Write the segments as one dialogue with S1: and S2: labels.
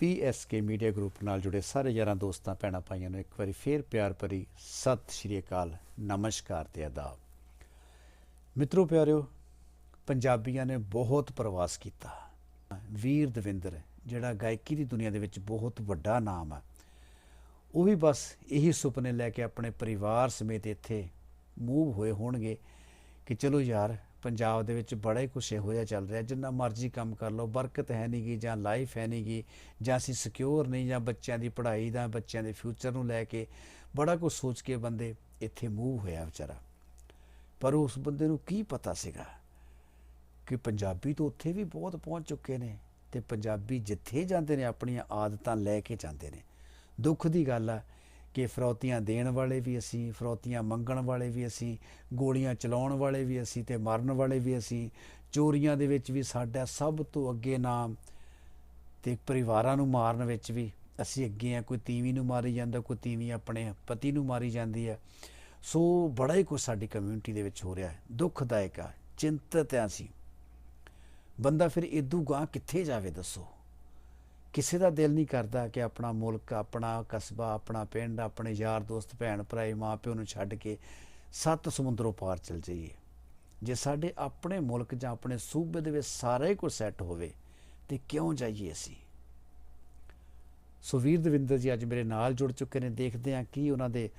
S1: PSK media group ਨਾਲ ਜੁੜੇ ਸਾਰੇ ਯਾਰਾਂ ਦੋਸਤਾਂ, ਭੈਣਾਂ ਭਾਈਆਂ ਨੂੰ ਇੱਕ ਵਾਰੀ ਫੇਰ ਪਿਆਰ ਭਰੀ ਸਤਿ ਸ਼੍ਰੀ ਅਕਾਲ, ਨਮਸਕਾਰ ਤੇ ਆਦਾਬ। ਮਿੱਤਰੋ ਪਿਆਰਿਓ, ਪੰਜਾਬੀਆਂ ਨੇ ਬਹੁਤ ਪ੍ਰਵਾਸ ਕੀਤਾ। ਵੀਰ ਦਵਿੰਦਰ, ਜਿਹੜਾ ਗਾਇਕੀ ਦੀ ਦੁਨੀਆ ਦੇ ਵਿੱਚ ਬਹੁਤ ਵੱਡਾ ਨਾਮ ਹੈ ਉਹ ਵੀ ਬਸ ਇਹੀ ਸੁਪਨੇ ਲੈ ਕੇ ਆਪਣੇ ਪਰਿਵਾਰ ਸਮੇਤ ਇੱਥੇ ਮੂਵ ਹੋਏ ਹੋਣਗੇ ਕਿ ਚਲੋ ਯਾਰ ਪੰਜਾਬ ਦੇ ਵਿੱਚ ਬੜਾ ਹੀ ਕੁਛ ਇਹੋ ਜਿਹਾ ਚੱਲ ਰਿਹਾ, ਜਿੰਨਾ ਮਰਜ਼ੀ ਕੰਮ ਕਰ ਲਓ, ਬਰਕਤ ਹੈ ਨਹੀਂਗੀ ਜਾਂ ਲਾਈਫ ਹੈ ਨਹੀਂਗੀ ਜਾਂ ਅਸੀਂ ਸਿਕਿਉਰ ਨਹੀਂ, ਜਾਂ ਬੱਚਿਆਂ ਦੀ ਪੜ੍ਹਾਈ ਦਾ, ਬੱਚਿਆਂ ਦੇ ਫਿਊਚਰ ਨੂੰ ਲੈ ਕੇ ਬੜਾ ਕੁਝ ਸੋਚ ਕੇ ਬੰਦੇ ਇੱਥੇ ਮੂਵ ਹੋਇਆ ਵਿਚਾਰਾ। ਪਰ ਉਸ ਬੰਦੇ ਨੂੰ ਕੀ ਪਤਾ ਸੀਗਾ ਕਿ ਪੰਜਾਬੀ ਤਾਂ ਉੱਥੇ ਵੀ ਬਹੁਤ ਪਹੁੰਚ ਚੁੱਕੇ ਨੇ ਤੇ ਪੰਜਾਬੀ ਜਿੱਥੇ ਜਾਂਦੇ ਨੇ, ਆਪਣੀਆਂ ਆਦਤਾਂ ਲੈ ਕੇ ਜਾਂਦੇ ਨੇ। ਦੁੱਖ ਦੀ ਗੱਲ ਆ ਕਿ ਫਰੌਤੀਆਂ ਦੇਣ ਵਾਲੇ ਵੀ ਅਸੀਂ, ਫਰੌਤੀਆਂ ਮੰਗਣ ਵਾਲੇ ਵੀ ਅਸੀਂ, ਗੋਲੀਆਂ ਚਲਾਉਣ ਵਾਲੇ ਵੀ ਅਸੀਂ ਤੇ ਮਾਰਨ ਵਾਲੇ ਵੀ ਅਸੀਂ, ਚੋਰੀਆਂ ਦੇ ਵਿੱਚ ਵੀ ਸਾਡਾ ਸਭ ਤੋਂ ਅੱਗੇ ਨਾਮ ਤੇ ਪਰਿਵਾਰਾਂ ਨੂੰ ਮਾਰਨ ਵਿੱਚ ਵੀ ਅਸੀਂ ਅੱਗੇ ਆ। ਕੋਈ ਤੀਵੀ ਨੂੰ ਮਾਰੀ ਜਾਂਦਾ, ਕੋਈ ਤੀਵੀ ਆਪਣੇ ਪਤੀ ਨੂੰ ਮਾਰੀ ਜਾਂਦੀ ਹੈ। ਸੋ ਬੜਾ ਹੀ ਕੁਝ ਸਾਡੀ ਕਮਿਊਨਿਟੀ ਦੇ ਵਿੱਚ ਹੋ ਰਿਹਾ ਹੈ। ਦੁੱਖਦਾਇਕ ਆ, ਚਿੰਤਤ ਆ ਅਸੀਂ। ਬੰਦਾ ਫਿਰ ਇਦੂ ਗਾਂ ਕਿੱਥੇ ਜਾਵੇ ਦੱਸੋ? ਕਿਸੇ ਦਾ ਦਿਲ ਨਹੀਂ ਕਰਦਾ ਕਿ ਆਪਣਾ ਮੁਲਕ, ਆਪਣਾ ਕਸਬਾ, ਆਪਣਾ ਪਿੰਡ, ਆਪਣੇ ਯਾਰ ਦੋਸਤ, ਭੈਣ ਭਰਾਏ ਮਾਪਿਓ ਨੂੰ ਛੱਡ ਕੇ ਸੱਤ ਸਮੁੰਦਰੋਂ ਪਾਰ ਚਲ ਜਾਈਏ। ਜੇ ਸਾਡੇ ਆਪਣੇ ਮੁਲਕ ਜਾਂ ਆਪਣੇ ਸੂਬੇ ਦੇ ਵਿੱਚ ਸਾਰਾ ਹੀ ਕੁਝ ਸੈੱਟ ਹੋਵੇ, ਤੇ ਕਿਉਂ ਜਾਈਏ ਅਸੀਂ? ਸੁਵੀਰ ਦਵਿੰਦਰ ਜੀ ਅੱਜ ਮੇਰੇ ਨਾਲ ਜੁੜ ਚੁੱਕੇ ਨੇ, ਦੇਖਦੇ ਹਾਂ ਕੀ ਉਹਨਾਂ ਦੇ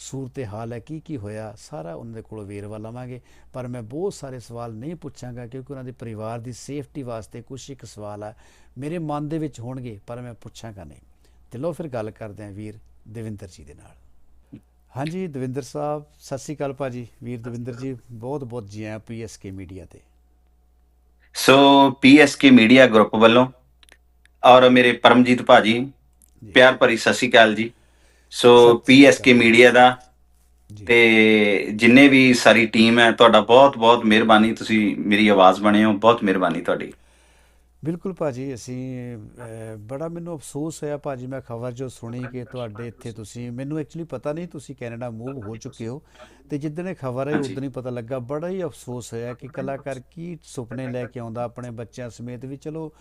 S1: ਸੂਰਤੇ ਹਾਲ ਹੈ ਕੀ ਕੀ ਹੋਇਆ ਸਾਰਾ ਉਹਨਾਂ ਦੇ ਕੋਲੋਂ ਵੇਰਵਾ ਲਵਾਂਗੇ। ਪਰ ਮੈਂ ਬਹੁਤ ਸਾਰੇ ਸਵਾਲ ਨਹੀਂ ਪੁੱਛਾਂਗਾ ਕਿਉਂਕਿ ਉਹਨਾਂ ਦੇ ਪਰਿਵਾਰ ਦੀ ਸੇਫਟੀ ਵਾਸਤੇ ਕੁਝ ਇੱਕ ਸਵਾਲ ਆ ਮੇਰੇ ਮਨ ਦੇ ਵਿੱਚ ਹੋਣਗੇ ਪਰ ਮੈਂ ਪੁੱਛਾਂਗਾ ਨਹੀਂ। ਤੇ ਲੋ ਫਿਰ ਗੱਲ ਕਰਦੇ ਹਾਂ ਵੀਰ ਦਵਿੰਦਰ ਜੀ ਦੇ ਨਾਲ। ਹਾਂਜੀ ਦਵਿੰਦਰ ਸਾਹਿਬ ਸਤਿ ਸ਼੍ਰੀ ਅਕਾਲ ਭਾਜੀ। ਵੀਰ ਦਵਿੰਦਰ ਜੀ ਬਹੁਤ ਬਹੁਤ ਜੀ ਆਇਆਂ ਪੀਐਸਕੇ ਮੀਡੀਆ ਤੇ।
S2: ਸੋ ਪੀਐਸਕੇ ਮੀਡੀਆ ਗਰੁੱਪ ਵੱਲੋਂ ਔਰ ਮੇਰੇ ਪਰਮਜੀਤ ਭਾਜੀ। ਪਿਆਰ ਭਰੀ ਸਤਿ ਸ਼੍ਰੀ ਅਕਾਲ ਜੀ। ਸੋ ਪੀਐਸਕੇ ਮੀਡੀਆ ਦਾ ਤੇ ਜਿੰਨੇ ਵੀ ਸਾਰੀ ਟੀਮ ਹੈ ਤੁਹਾਡਾ ਬਹੁਤ ਬਹੁਤ ਮਿਹਰਬਾਨੀ। ਤੁਸੀਂ ਮੇਰੀ ਆਵਾਜ਼ ਬਣੇ ਹੋ ਬਹੁਤ ਮਿਹਰਬਾਨੀ ਤੁਹਾਡੀ।
S1: ਬਿਲਕੁਲ ਭਾਜੀ ਅਸੀਂ ਬੜਾ ਮੈਨੂੰ ਅਫਸੋਸ ਹੋਇਆ ਭਾਜੀ ਮੈਂ ਖਬਰ ਜੋ ਸੁਣੀ ਕਿ ਤੁਹਾਡੇ ਇੱਥੇ ਤੁਸੀਂ ਮੈਨੂੰ ਐਕਚੁਅਲੀ ਪਤਾ ਨਹੀਂ ਤੁਸੀਂ ਕੈਨੇਡਾ ਮੂਵ ਹੋ ਚੁੱਕੇ ਹੋ। ਤੇ ਜਿੱਦਣ ਇਹ ਖਬਰ ਆਈ। ਉਦੋਂ ਹੀ ਪਤਾ ਲੱਗਾ ਬੜਾ ਹੀ ਅਫਸੋਸ ਹੋਇਆ ਕਿ ਕਲਾਕਾਰ ਕੀ ਸੁਪਨੇ ਲੈ ਕੇ ਆਉਂਦਾ ਆਪਣੇ ਬੱਚਿਆਂ ਸਮੇਤ ਵੀ। ਚਲੋ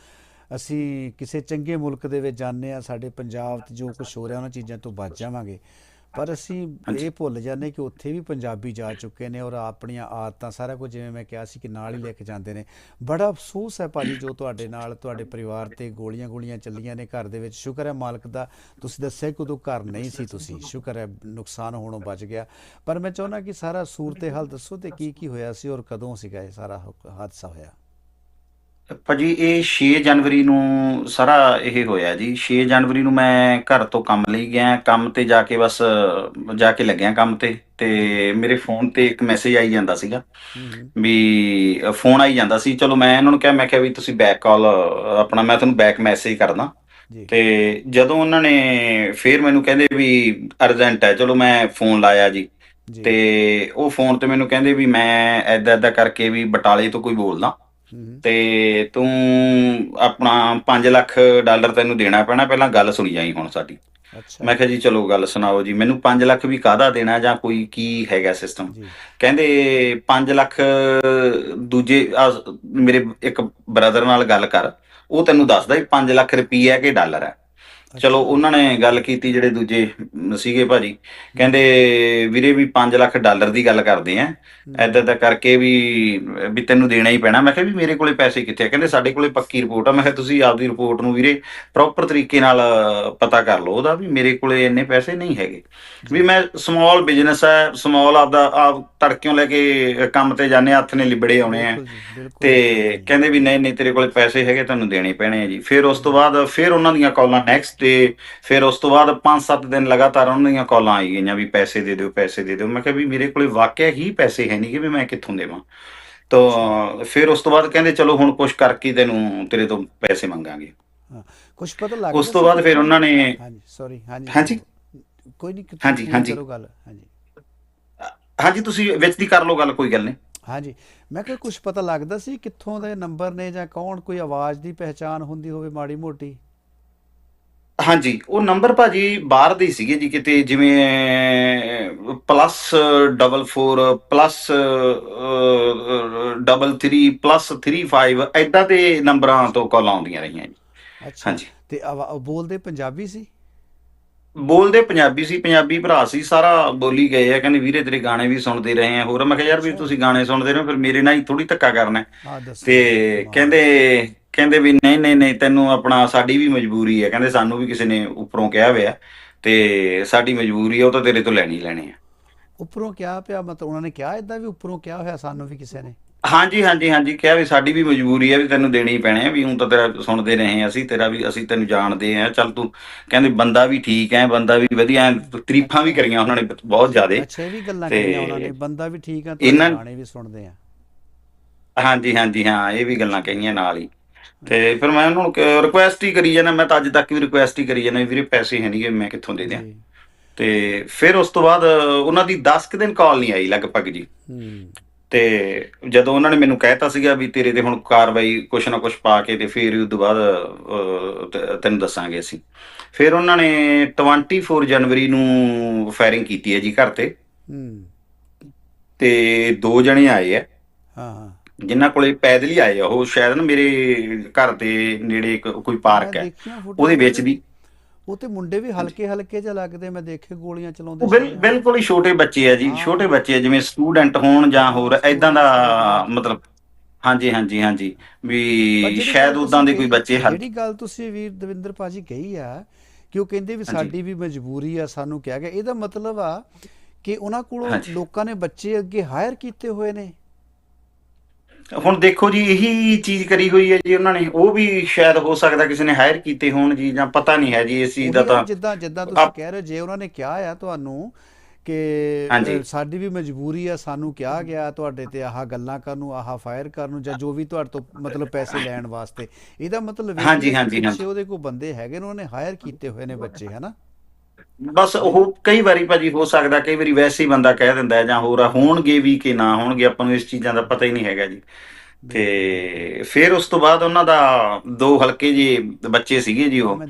S1: ਅਸੀਂ ਕਿਸੇ ਚੰਗੇ ਮੁਲਕ ਦੇ ਵਿੱਚ ਜਾਂਦੇ ਆ ਸਾਡੇ ਪੰਜਾਬ 'ਚ ਜੋ ਕੁਝ ਹੋ ਰਿਹਾ ਉਹਨਾਂ ਚੀਜ਼ਾਂ ਤੋਂ ਬਚ ਜਾਵਾਂਗੇ। ਪਰ ਅਸੀਂ। ਇਹ ਭੁੱਲ ਜਾਂਦੇ ਕਿ ਉੱਥੇ ਵੀ ਪੰਜਾਬੀ ਜਾ ਚੁੱਕੇ ਨੇ ਔਰ ਆਪਣੀਆਂ ਆਦਤਾਂ ਸਾਰਾ ਕੁਝ ਜਿਵੇਂ ਮੈਂ ਕਿਹਾ ਸੀ ਕਿ ਨਾਲ ਹੀ ਲੈ ਕੇ ਜਾਂਦੇ ਨੇ। ਬੜਾ ਅਫਸੋਸ ਹੈ ਭਾਜੀ ਜੋ ਤੁਹਾਡੇ ਨਾਲ ਤੁਹਾਡੇ ਪਰਿਵਾਰ ਤੇ ਗੋਲੀਆਂ ਗੋਲੀਆਂ ਚੱਲੀਆਂ ਨੇ ਘਰ ਦੇ ਵਿੱਚ। ਸ਼ੁਕਰ ਹੈ ਮਾਲਕ ਦਾ ਤੁਸੀਂ ਦੱਸਿਆ ਕਿ ਉਦੋਂ ਘਰ ਨਹੀਂ ਸੀ ਤੁਸੀਂ। ਸ਼ੁਕਰ ਹੈ ਨੁਕਸਾਨ ਹੋਣੋਂ ਬਚ ਗਿਆ। ਪਰ ਮੈਂ ਚਾਹੁੰਦਾ ਕਿ ਸਾਰਾ ਸੂਰਤੇ ਹਾਲ ਦੱਸੋ ਤੇ ਕੀ ਕੀ ਹੋਇਆ ਸੀ ਔਰ ਕਦੋਂ ਸੀਗਾ ਇਹ ਸਾਰਾ ਹਾਦਸਾ ਹੋਇਆ?
S2: ਭਾਜੀ ਇਹ 6 ਜਨਵਰੀ ਨੂੰ ਸਾਰਾ ਇਹ ਹੋਇਆ ਜੀ। 6 ਜਨਵਰੀ ਨੂੰ ਮੈਂ ਘਰ ਤੋਂ ਕੰਮ ਲਈ ਗਿਆ। ਕੰਮ ਤੇ ਜਾ ਕੇ ਬਸ ਜਾ ਕੇ ਲੱਗਿਆ ਕੰਮ ਤੇ। ਤੇ ਮੇਰੇ ਫੋਨ ਤੇ ਇੱਕ ਮੈਸੇਜ ਆਈ ਜਾਂਦਾ ਸੀਗਾ ਵੀ ਫੋਨ ਆਈ ਜਾਂਦਾ ਸੀ। ਚਲੋ ਮੈਂ ਇਹਨਾਂ ਨੂੰ ਕਿਹਾ ਮੈਂ ਕਿਹਾ ਵੀ ਤੁਸੀਂ ਬੈਕ ਕਾਲ ਆਪਣਾ ਮੈਂ ਤੁਹਾਨੂੰ ਬੈਕ ਮੈਸੇਜ ਕਰਦਾ। ਤੇ ਜਦੋਂ ਉਹਨਾਂ ਨੇ ਫੇਰ ਮੈਨੂੰ ਕਹਿੰਦੇ ਵੀ ਅਰਜੈਂਟ ਹੈ। ਚਲੋ ਮੈਂ ਫੋਨ ਲਾਇਆ ਜੀ। ਤੇ ਉਹ ਫੋਨ ਤੇ ਮੈਨੂੰ ਕਹਿੰਦੇ ਵੀ ਮੈਂ ਐਦਾਂ ਐਦਾਂ ਕਰਕੇ ਵੀ ਬਟਾਲੇ ਤੋਂ ਕੋਈ ਬੋਲਦਾ। ਤੇ ਤੂੰ ਆਪਣਾ 5 ਲੱਖ ਡਾਲਰ ਤੈਨੂੰ ਦੇਣਾ ਪੈਣਾ ਪਹਿਲਾਂ ਗੱਲ ਸੁਣੀ ਜਾਈ ਹੁਣ ਸਾਡੀ।
S1: ਅੱਛਾ।
S2: ਮੈਂ ਕਿਹਾ ਜੀ ਚਲੋ ਗੱਲ ਸੁਣਾਓ ਜੀ ਮੈਨੂੰ 5 ਲੱਖ ਵੀ ਕਾਹਦਾ ਦੇਣਾ ਜਾਂ ਕੋਈ ਕੀ ਹੈਗਾ ਸਿਸਟਮ ਕਹਿੰਦੇ 5 ਲੱਖ ਦੂਜੇ ਮੇਰੇ ਇੱਕ ਬ੍ਰਦਰ ਨਾਲ ਗੱਲ ਕਰ ਉਹ ਤੈਨੂੰ ਦੱਸਦਾ ਵੀ 5 ਲੱਖ ਰੁਪਈਆ ਕਿ ਡਾਲਰ ਹੈ। ਚਲੋ ਉਹਨਾਂ ਨੇ ਗੱਲ ਕੀਤੀ ਜਿਹੜੇ ਦੂਜੇ ਸੀਗੇ ਭਾਜੀ। ਕਹਿੰਦੇ ਵੀਰੇ ਵੀ 5 ਲੱਖ ਡਾਲਰ ਦੀ ਗੱਲ ਕਰਦੇ ਆ। ਐਦਾਂ ਐਦਾਂ ਕਰਕੇ ਵੀ ਵੀ ਤੈਨੂੰ ਦੇਣਾ ਹੀ ਪੈਣਾ। ਮੈਂ ਕਿਹਾ ਵੀ ਮੇਰੇ ਕੋਲੇ ਪੈਸੇ ਕਿੱਥੇ ਆ? ਕਹਿੰਦੇ ਸਾਡੇ ਕੋਲੇ ਪੱਕੀ ਰਿਪੋਰਟ ਆ। ਮੈਂ ਕਿਹਾ ਤੁਸੀਂ ਆਪਦੀ ਰਿਪੋਰਟ ਨੂੰ ਵੀਰੇ ਪ੍ਰੋਪਰ ਤਰੀਕੇ ਨਾਲ ਪਤਾ ਕਰ ਲਓ ਉਹਦਾ ਵੀ ਮੇਰੇ ਕੋਲੇ ਇੰਨੇ ਪੈਸੇ ਨਹੀਂ ਹੈਗੇ। ਵੀ ਮੈਂ ਸਮਾਲ ਬਿਜ਼ਨਸ ਹੈ ਸਮਾਲ ਆਪਦਾ ਆਪ ਤੜਕਿਓਂ ਲੈ ਕੇ ਕੰਮ ਤੇ ਜਾਂਦੇ ਹੱਥ ਨੇ ਲਿਬੜੇ ਆਉਣੇ ਆ। ਤੇ ਕਹਿੰਦੇ ਵੀ ਨਹੀਂ ਨਹੀਂ ਤੇਰੇ ਕੋਲੇ ਪੈਸੇ ਹੈਗੇ ਤੁਹਾਨੂੰ ਦੇਣੇ ਪੈਣੇ ਆ ਜੀ। ਫਿਰ ਉਸ ਤੋਂ ਬਾਅਦ ਫਿਰ ਉਹਨਾਂ ਦੀਆਂ ਕਾਲਾਂ ਨੈਕਸਟ ਡੇ ਫਿਰ ਉਸ ਤੋਂ ਬਾਅਦ 5-7 ਦਿਨ ਲਗਾਤਾਰ ਉਹਨਾਂ ਦੀਆਂ ਕਾਲਾਂ ਆਈ ਗਈਆਂ ਵੀ ਪੈਸੇ ਦੇ ਦਿਓ ਪੈਸੇ ਦੇ ਦਿਓ। ਮੈਂ ਕਿਹਾ ਵੀ ਮੇਰੇ ਕੋਲੇ ਵਾਕਿਆ ਹੀ ਪੈਸੇ ਹੈ ਨਹੀਂ ਕਿ ਵੀ ਮੈਂ ਕਿੱਥੋਂ ਦੇਵਾਂ। ਤਾਂ ਫਿਰ ਉਸ ਤੋਂ ਬਾਅਦ ਕਹਿੰਦੇ ਚਲੋ ਹੁਣ ਕੁਛ ਕਰਕੇ ਤੈਨੂੰ ਤੇਰੇ ਤੋਂ ਪੈਸੇ ਮੰਗਾਂਗੇ।
S1: ਕੁਝ ਪਤਾ ਲੱਗਦਾ
S2: ਉਸ ਤੋਂ ਬਾਅਦ ਫਿਰ ਉਹਨਾਂ ਨੇ
S1: ਹਾਂਜੀ ਸੌਰੀ ਹਾਂਜੀ
S2: ਹਾਂਜੀ।
S1: ਕੋਈ ਨਹੀਂ
S2: ਹਾਂਜੀ,
S1: ਤੁਸੀਂ
S2: ਹਾਂਜੀ।
S1: ਕਰੋ ਗੱਲ ਹਾਂਜੀ।
S2: ਹਾਂਜੀ ਤੁਸੀਂ ਵਿੱਚ ਦੀ ਕਰ ਲਓ ਗੱਲ ਕੋਈ ਗੱਲ ਨਹੀਂ।
S1: ਹਾਂਜੀ ਮੈਂ ਕਿਹਾ ਕੁਝ ਪਤਾ ਲੱਗਦਾ ਸੀ ਕਿੱਥੋਂ ਦੇ ਨੰਬਰ ਨੇ ਜਾਂ ਕੌਣ ਕੋਈ ਆਵਾਜ਼ ਦੀ ਪਹਿਚਾਨ ਹੁੰਦੀ ਹੋਵੇ ਮਾੜੀ ਮੋਟੀ?
S2: ਹਾਂਜੀ ਉਹ ਨੰਬਰ ਭਾਜੀ ਬਾਹਰ ਦੇ ਹੀ ਸੀਗੇ ਜੀ ਕਿਤੇ ਜਿਵੇਂ ਪਲੱਸ 44 ਪਲੱਸ 33 ਪਲੱਸ 35 ਐਦਾਂ ਦੇ ਨੰਬਰਾਂ ਤੋਂ ਕਾਲਾਂ ਆਉਂਦੀਆਂ ਰਹੀਆਂ ਜੀ। ਹਾਂਜੀ।
S1: ਤੇ ਬੋਲਦੇ ਪੰਜਾਬੀ ਸੀ?
S2: ਬੋਲਦੇ ਪੰਜਾਬੀ ਸੀ ਪੰਜਾਬੀ ਭਰਾ ਸੀ ਸਾਰਾ ਬੋਲੀ ਗਏ ਆ ਕਹਿੰਦੇ ਵੀਰੇ ਤੇਰੇ ਗਾਣੇ ਵੀ ਸੁਣਦੇ ਰਹੇ ਆ ਹੋਰ ਮੈਂ ਕਿਹਾ ਯਾਰ ਵੀ ਤੁਸੀਂ ਗਾਣੇ ਸੁਣਦੇ ਰਹੇ ਫਿਰ ਮੇਰੇ ਨਾਲ ਹੀ ਥੋੜੀ ਧੱਕਾ ਕਰਨਾ ਤੇ। ਕਹਿੰਦੇ ਕਹਿੰਦੇ ਵੀ ਨਹੀਂ ਨਹੀਂ ਨਹੀਂ ਤੈਨੂੰ ਆਪਣਾ ਸਾਡੀ ਵੀ ਮਜਬੂਰੀ ਹੈ। ਕਹਿੰਦੇ ਸਾਨੂੰ ਵੀ ਕਿਸੇ ਨੇ ਉੱਪਰੋਂ ਕਿਹਾ ਹੋਇਆ ਤੇ ਸਾਡੀ ਮਜਬੂਰੀ ਹੈ ਉਹ ਤਾਂ ਤੇਰੇ ਤੋਂ ਲੈਣੀ ਲੈਣੀ ਹੈ।
S1: ਉੱਪਰੋਂ ਕਿਹਾ ਪਿਆ ਮਤਲਬ ਉਹਨਾਂ ਨੇ ਕਿਹਾ ਇਦਾਂ ਵੀ ਉੱਪਰੋਂ ਕਿਹਾ ਹੋਇਆ ਸਾਨੂੰ ਵੀ ਕਿਸੇ ਨੇ?
S2: ਹਾਂਜੀ ਹਾਂਜੀ ਹਾਂਜੀ ਕਿਹਾ ਵੀ ਸਾਡੀ ਵੀ ਮਜਬੂਰੀ ਹੈ ਵੀ ਤੈਨੂੰ ਦੇਣੀ ਪੈਣੇ ਆ ਵੀ ਹੁਣ ਤਾਂ ਤੇਰਾ ਸੁਣਦੇ ਰਹੇ ਹਾਂ ਅਸੀਂ ਤੇਰਾ ਵੀ ਅਸੀਂ ਤੈਨੂੰ ਜਾਣਦੇ ਆ ਚੱਲ ਤੂੰ ਕਹਿੰਦੇ ਬੰਦਾ ਵੀ ਠੀਕ ਹੈ ਬੰਦਾ ਵੀ ਵਧੀਆ ਹੈ ਤਾਰੀਫਾਂ ਵੀ ਕਰੀਆਂ ਉਹਨਾਂ ਨੇ ਬਹੁਤ ਜ਼ਿਆਦੇ।
S1: ਅੱਛਾ ਇਹ ਵੀ ਗੱਲਾਂ
S2: ਤੇ
S1: ਕਹੀਆਂ ਉਹਨਾਂ ਨੇ ਬੰਦਾ ਵੀ ਠੀਕ ਆ ਤੁਹਾਡੇ ਗਾਣੇ ਵੀ ਸੁਣਦੇ ਆ।
S2: ਹਾਂਜੀ ਹਾਂਜੀ ਹਾਂ ਇਹ ਵੀ ਗੱਲਾਂ ਕਹੀਆਂ ਨਾਲ ਹੀ। ਤੇ ਫਿਰ ਮੈਂ ਉਹਨਾਂ ਨੂੰ ਰਿਕੁਐਸਟ ਹੀ ਕਰੀ ਜਾਣਾ ਮੈਂ ਤਾਂ ਅੱਜ ਤੱਕ ਵੀ ਰਿਕੁਐਸਟ ਹੀ ਕਰੀ ਜਾਣਾ ਵੀਰੇ ਪੈਸੇ ਹੈ ਨਹੀਂਗੇ ਮੈਂ ਕਿੱਥੋਂ ਦੇ ਦਿਆਂ। ਤੇ ਫਿਰ ਉਸ ਤੋਂ ਬਾਅਦ ਉਹਨਾਂ ਦੀ 10 ਕੁ ਦਿਨ ਕਾਲ ਨਹੀਂ ਆਈ ਲਗਭਗ ਜੀ। ਤੇ ਜਦੋਂ ਉਹਨਾਂ ਨੇ ਮੈਨੂੰ ਕਹਿਤਾ ਸੀਗਾ ਵੀ ਤੇਰੇ ਤੇ ਹੁਣ ਕਾਰਵਾਈ ਕੁਛ ਨਾ ਕੁਛ ਪਾ ਕੇ ਤੇ ਫਿਰ ਉਸ ਤੋਂ ਬਾਅਦ ਤੈਨੂੰ ਦੱਸਾਂਗੇ ਅਸੀਂ। ਫਿਰ ਉਹਨਾਂ ਨੇ 24 ਜਨਵਰੀ ਨੂੰ ਫਾਇਰਿੰਗ ਕੀਤੀ ਹੈ ਜੀ ਘਰ ਤੇ। ਤੇ ਦੋ ਜਣੇ ਆਏ ਆ।
S1: ਹਾਂ ਹਾਂ।
S2: ਜਿਨ੍ਹਾਂ ਕੋਲੇ ਪੈਦਲ ਹੀ ਆਏ ਆ ਉਹ ਸ਼ਾਇਦ ਨਾ ਮੇਰੇ ਘਰ ਦੇ ਨੇੜੇ ਇੱਕ ਕੋਈ ਪਾਰਕ ਹੈ ਉਹਦੇ ਵਿੱਚ ਵੀ
S1: ਉਹ ਤੇ ਮੁੰਡੇ ਵੀ ਹਲਕੇ ਹਲਕੇ ਜਿਹਾ ਲੱਗਦੇ ਮੈਂ ਦੇਖੇ ਗੋਲੀਆਂ ਚਲਾਉਂਦੇ
S2: ਉਹ। ਬਿਲਕੁਲ ਹੀ ਛੋਟੇ ਬੱਚੇ ਆ ਜੀ। ਛੋਟੇ ਬੱਚੇ ਆ ਜਿਵੇਂ ਸਟੂਡੈਂਟ ਹੋਣ ਜਾਂ ਹੋਰ ਐਦਾਂ ਦਾ ਮਤਲਬ ਹਾਂਜੀ ਹਾਂਜੀ ਹਾਂਜੀ ਵੀ ਸ਼ਾਇਦ ਉਦਾਂ ਦੇ ਕੋਈ ਬੱਚੇ ਹਨ
S1: ਜਿਹੜੀ ਗੱਲ ਤੁਸੀਂ ਵੀਰ ਦਵਿੰਦਰ ਪਾਜੀ ਕਹੀ ਆ ਕਿ ਉਹ ਕਹਿੰਦੇ ਵੀ। ਸਾਡੀ ਵੀ ਮਜਬੂਰੀ ਆ ਸਾਨੂੰ ਕਿਹਾ ਗਿਆ ਇਹਦਾ ਮਤਲਬ ਆ ਕਿ ਉਹਨਾਂ ਕੋਲੋਂ। ਲੋਕਾਂ ਨੇ ਬੱਚੇ ਅੱਗੇ ਹਾਇਰ ਕੀਤੇ ਹੋਏ ਨੇ
S2: ਹੁਣ ਦੇਖੋ ਜੀ ਇਹੀ ਚੀਜ਼ ਕਰੀ ਹੋਈ ਹੈ ਜੀ ਉਹਨਾਂ ਨੇ। ਉਹ ਵੀ ਸ਼ਾਇਦ ਹੋ ਸਕਦਾ ਕਿਸੇ ਨੇ ਹਾਇਰ ਕੀਤੇ ਹੋਣ ਜੀ ਜਾਂ ਪਤਾ ਨਹੀਂ ਹੈ ਜੀ ਇਸ ਚੀਜ਼ ਦਾ ਤਾਂ।
S1: ਜਿੱਦਾਂ ਜਿੱਦਾਂ ਤੁਸੀਂ ਕਹਿ ਰਹੇ ਜੇ ਉਹਨਾਂ ਨੇ ਕਿਹਾ ਆ ਤੁਹਾਨੂੰ ਕਿ ਸਾਡੀ ਵੀ ਮਜਬੂਰੀ ਆ ਸਾਨੂੰ ਕਿਹਾ ਗਿਆ ਤੁਹਾਡੇ ਤੇ ਆਹ ਗੱਲਾਂ ਕਰਨ ਨੂੰ ਆਹ ਫਾਇਰ ਕਰਨ ਨੂੰ ਜਾਂ ਜੋ ਵੀ ਤੁਹਾਡੇ ਤੋਂ ਮਤਲਬ ਪੈਸੇ ਲੈਣ ਵਾਸਤੇ। ਇਹਦਾ ਮਤਲਬ ਇਹ
S2: ਹਾਂਜੀ, ਹਾਂਜੀ।
S1: ਉਹਦੇ ਕੋਲ ਬੰਦੇ ਹੈਗੇ ਨੇ ਉਹਨੇ ਹਾਇਰ ਕੀਤੇ ਹੋਏ ਨੇ ਬੱਚੇ ਹਨਾ?
S2: ਬਸ ਉਹ ਕਈ ਵਾਰੀ ਭਾਜੀ ਹੋ ਸਕਦਾ ਕਈ ਵਾਰੀ ਵੈਸੇ ਹੀ ਬੰਦਾ ਕਹਿ ਦਿੰਦਾ ਜਾਂ ਹੋਰ ਆ, ਹੋਣਗੇ ਵੀ ਕਿ ਨਾ ਹੋਣਗੇ ਆਪਾਂ ਨੂੰ ਇਸ ਚੀਜ਼ਾਂ ਦਾ ਪਤਾ ਹੀ ਨਹੀਂ ਹੈਗਾ ਜੀ। ਤੇ ਫਿਰ ਉਸ ਤੋਂ ਬਾਅਦ ਉਹਨਾਂ ਦਾ ਦੋ ਹਲਕੇ ਜੀ ਬੱਚੇ ਸੀਗੇ ਜੀ ਉਹ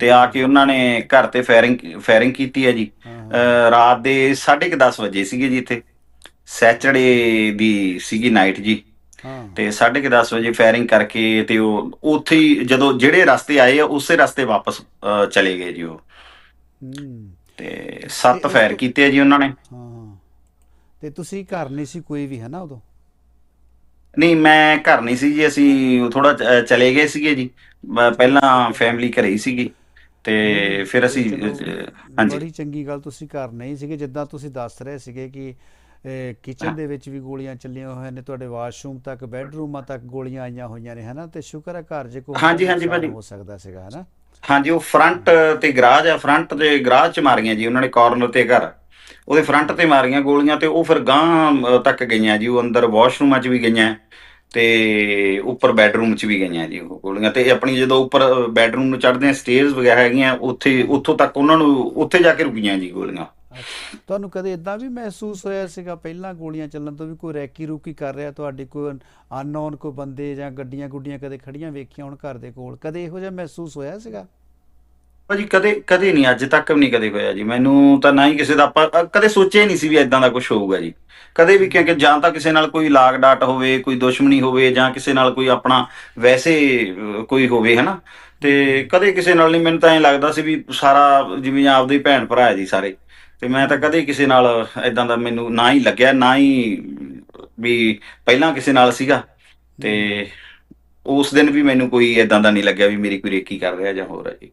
S2: ਤੇ ਆ ਕੇ ਉਹਨਾਂ ਨੇ ਘਰ ਤੇ ਫਾਇਰਿੰਗ ਫਾਇਰਿੰਗ ਕੀਤੀ ਹੈ ਜੀ। ਰਾਤ ਦੇ 10:30 ਵਜੇ ਸੀਗੇ ਜੀ ਇੱਥੇ। ਸੈਚਰਡੇ ਦੀ ਸੀਗੀ ਨਾਈਟ ਜੀ। ਤੇ 10:30 ਵਜੇ ਫਾਇਰਿੰਗ ਕਰਕੇ ਤੇ ਉਹ ਉੱਥੇ ਹੀ ਜਦੋਂ ਜਿਹੜੇ ਰਸਤੇ ਆਏ ਆ ਉਸੇ ਰਸਤੇ ਵਾਪਸ ਚਲੇ ਗਏ ਜੀ ਉਹ। ਤੇ ਸੱਤ ਫਾਇਰ ਕੀਤੇ ਆ ਜੀ ਉਹਨਾਂ ਨੇ।
S1: ਹਾਂ ਤੇ ਤੁਸੀਂ ਘਰ ਨਹੀਂ ਸੀ ਕੋਈ ਵੀ ਹਨਾ ਉਦੋਂ?
S2: ਨਹੀਂ ਮੈਂ ਘਰ ਨਹੀਂ ਸੀ ਜੀ ਅਸੀਂ ਥੋੜਾ ਚਲੇ ਗਏ ਸੀਗੇ ਜੀ। ਪਹਿਲਾਂ ਫੈਮਿਲੀ ਘਰੇ ਹੀ ਸੀਗੀ। ਤੇ ਫਿਰ ਅਸੀਂ ਹਾਂਜੀ।
S1: ਬੜੀ ਚੰਗੀ ਗੱਲ ਤੁਸੀਂ ਘਰ ਨਹੀਂ ਸੀਗੇ। ਜਿੱਦਾਂ ਤੁਸੀਂ ਦੱਸ ਰਹੇ ਸੀਗੇ ਕਿ ਕਿਚਨ ਦੇ ਵਿੱਚ ਵੀ ਗੋਲੀਆਂ ਚੱਲੀਆਂ ਹੋਈਆਂ ਨੇ ਤੁਹਾਡੇ ਵਾਸ਼ਰੂਮ ਤੱਕ ਬੈੱਡਰੂਮਾਂ ਤੱਕ ਗੋਲੀਆਂ ਆਈਆਂ ਹੋਈਆਂ ਨੇ ਹਨਾ? ਤੇ ਸ਼ੁਕਰ ਹੈ ਘਰ ਜੇ ਕੋਈ
S2: ਹਾਂਜੀ, ਹਾਂਜੀ ਭਾਜੀ।
S1: ਹੋ ਸਕਦਾ ਸੀਗਾ ਹਨਾ?
S2: ਹਾਂਜੀ, ਉਹ ਫਰੰਟ ਤੇ ਗਰਾਜ ਆ ਫਰੰਟ ਤੇ ਗਰਾਜ ਚ ਮਾਰੀਆਂ ਜੀ, ਉਹਨਾਂ ਨੇ ਕਾਰਨਰ ਤੇ ਘਰ। ਉਹਦੇ ਫਰੰਟ ਤੇ ਮਾਰੀਆਂ ਗੋਲੀਆਂ ਤੇ ਉਹ ਫਿਰ ਗਾਂ ਤੱਕ ਗਈਆਂ ਜੀ, ਉਹ ਅੰਦਰ ਵਾਸ਼ਰੂਮਾਂ 'ਚ ਵੀ ਗਈਆਂ ਤੇ ਉੱਪਰ ਬੈੱਡਰੂਮ 'ਚ ਵੀ ਗਈਆਂ ਜੀ ਉਹ ਗੋਲੀਆਂ ਤੇ ਆਪਣੀ ਜਦੋਂ ਉੱਪਰ ਬੈੱਡਰੂਮ ਨੂੰ ਚੜ੍ਹਦੇ ਆ ਸਟੇਅਰਸ ਵਗੈਰਾ ਹੈਗੀਆਂ, ਉੱਥੇ, ਉੱਥੋਂ ਤੱਕ ਉਹਨਾਂ ਨੂੰ, ਉੱਥੇ ਜਾ ਕੇ ਰੁਕੀਆਂ ਜੀ ਗੋਲੀਆਂ।
S1: ਤੁਹਾਨੂੰ ਕਦੇ ਇਦਾਂ ਵੀ ਮਹਿਸੂਸ ਹੋਇਆ ਸੀਗਾ ਪਹਿਲਾਂ ਗੋਲੀਆਂ ਚੱਲਣ ਤੋਂ ਵੀ ਕੋਈ ਰੈਕੀ ਰੂਕੀ ਕਰ ਰਿਹਾ, ਤੁਹਾਡੇ ਕੋਈ ਅਨਨੋਨ ਕੋਈ ਬੰਦੇ ਜਾਂ ਗੱਡੀਆਂ ਗੁੱਡੀਆਂ ਕਦੇ ਖੜੀਆਂ ਵੇਖੀਆਂ ਹੁਣ ਘਰ ਦੇ ਕੋਲ? ਕਦੇ ਇਹੋ ਜਿਹਾ ਮਹਿਸੂਸ ਹੋਇਆ ਸੀਗਾ?
S2: ਭਾਜੀ, ਕਦੇ ਕਦੇ ਨਹੀਂ, ਅੱਜ ਤੱਕ ਵੀ ਨਹੀਂ ਕਦੇ ਹੋਇਆ ਜੀ। ਮੈਨੂੰ ਤਾਂ ਨਾ ਹੀ ਕਿਸੇ ਦਾ ਆਪਾਂ ਕਦੇ ਸੋਚਿਆ ਹੀ ਨਹੀਂ ਸੀ ਵੀ ਇਦਾਂ ਦਾ ਕੁਝ ਹੋਊਗਾ ਜੀ। ਕਦੇ ਵੀ ਕਿਉਂਕਿ ਜਾਂ ਤਾਂ ਕਿਸੇ ਨਾਲ ਕੋਈ ਲਾਗ ਡਾਟ ਹੋਵੇ, ਕੋਈ ਦੁਸ਼ਮਣੀ ਹੋਵੇ ਜਾਂ ਕਿਸੇ ਨਾਲ ਕੋਈ ਆਪਣਾ ਵੈਸੇ ਕੋਈ ਹੋਵੇ, ਹਨਾ? ਤੇ ਕਦੇ ਕਿਸੇ ਨਾਲ ਨਹੀਂ, ਮੈਨੂੰ ਤਾਂ ਐਂ ਲੱਗਦਾ ਸੀ ਵੀ ਸਾਰਾ, ਜਿਵੇਂ ਆਪਦੇ ਭੈਣ ਭਰਾ ਹੈ ਜੀ ਸਾਰੇ। ਤੇ ਮੈਂ ਤਾਂ ਕਦੇ ਕਿਸੇ ਨਾਲ ਇਦਾਂ ਦਾ ਮੈਨੂੰ ਨਾ ਹੀ ਲੱਗਿਆ ਨਾ ਹੀ ਵੀ ਪਹਿਲਾਂ ਕਿਸੇ ਨਾਲ ਸੀਗਾ। ਤੇ ਉਸ ਦਿਨ ਵੀ ਮੈਨੂੰ ਕੋਈ ਇਦਾਂ ਦਾ ਨਹੀਂ ਲੱਗਿਆ ਵੀ ਮੇਰੀ ਕੋਈ ਰੇਕੀ ਕਰ ਰਿਹਾ ਜਾਂ ਹੋਰ ਹੈ ਜੀ।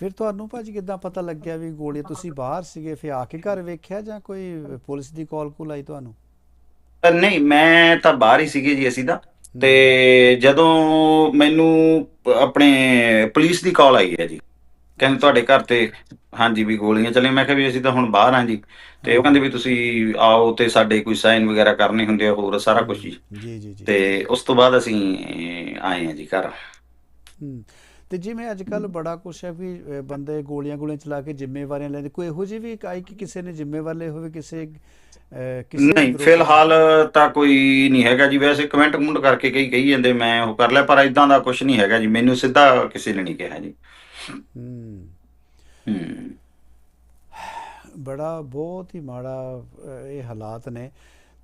S1: ਫਿਰ ਤੁਹਾਨੂੰ ਭਾਜੀ ਕਿੱਦਾਂ ਪਤਾ ਲੱਗਿਆ ਵੀ ਗੋਲੀ ਤੁਸੀਂ ਬਾਹਰ ਸੀਗੇ ਫਿਰ ਆ ਕੇ ਘਰ ਵੇਖਿਆ ਜਾਂ ਕੋਈ ਪੁਲਿਸ ਦੀ ਕਾਲ ਕੋਲ ਆਈ ਤੁਹਾਨੂੰ?
S2: ਨਹੀਂ ਮੈਂ ਤਾਂ ਬਾਹਰ ਹੀ ਸੀਗੇ ਜੀ ਅਸੀਂ ਤਾਂ। ਤੇ ਜਦੋਂ ਮੈਨੂੰ ਆਪਣੇ ਪੁਲਿਸ ਦੀ ਕਾਲ ਆਈ ਹੈ ਜੀ। ਕਹਿੰਦੇ ਤੁਹਾਡੇ ਘਰ ਤੇ ਹਾਂਜੀ ਵੀ ਗੋਲੀਆਂ ਚੱਲੀਆਂ। ਮੈਂ ਕਿਹਾ ਵੀ ਅਸੀਂ ਤਾਂ ਹੁਣ ਬਾਹਰ ਹਾਂ ਜੀ। ਤੇ ਉਹ ਕਹਿੰਦੇ ਵੀ ਤੁਸੀਂ ਆਓ ਤੇ ਸਾਡੇ ਕੋਈ ਸਾਈਨ ਵਗੈਰਾ ਕਰਨੇ ਹੁੰਦੇ ਆ ਹੋਰ ਸਾਰਾ ਕੁਝ ਜੀ।
S1: ਜੀ ਜੀ ਜੀ।
S2: ਤੇ ਉਸ ਤੋਂ ਬਾਅਦ ਅਸੀਂ ਆਏ ਹਾਂ ਜੀ ਘਰ।
S1: ਹੂੰ। ਤੇ ਜਿਵੇਂ ਅੱਜ ਕੱਲ ਬੜਾ ਕੁਛ ਹੈ ਵੀ ਬੰਦੇ ਗੋਲੀਆਂ ਗੋਲੀਆਂ ਚਲਾ ਕੇ ਜ਼ਿੰਮੇਵਾਰੀਆਂ ਲੈਂਦੇ। ਕੋਈ ਇਹੋ ਜਿਹੀ ਵੀ ਆਈ ਕਿ ਕਿਸੇ ਨੇ ਜ਼ਿੰਮੇਵਾਰ ਲਏ ਹੋਵੇ ਕਿਸੇ ਕਿਸੇ
S2: ਨਹੀਂ ਫਿਲਹਾਲ ਤਾਂ ਕੋਈ ਨਹੀਂ ਹੈਗਾ ਜੀ। ਵੈਸੇ ਕਮੈਂਟ ਕਮੈਂਟ ਕਰਕੇ ਕਈ ਕਹੀ ਜਾਂਦੇ ਮੈਂ ਉਹ ਕਰ ਲਿਆ ਪਰ ਇਦਾਂ ਦਾ ਕੁਝ ਨਹੀਂ ਹੈਗਾ ਜੀ। ਮੈਨੂੰ ਸਿੱਧਾ ਕਿਸੇ ਨੇ ਨਹੀਂ ਕਿਹਾ ਜੀ।
S1: ਹੂੰ।
S2: ਹੂੰ
S1: ਬੜਾ ਬਹੁਤ ਹੀ ਮਾੜਾ ਇਹ ਹਾਲਾਤ ਨੇ।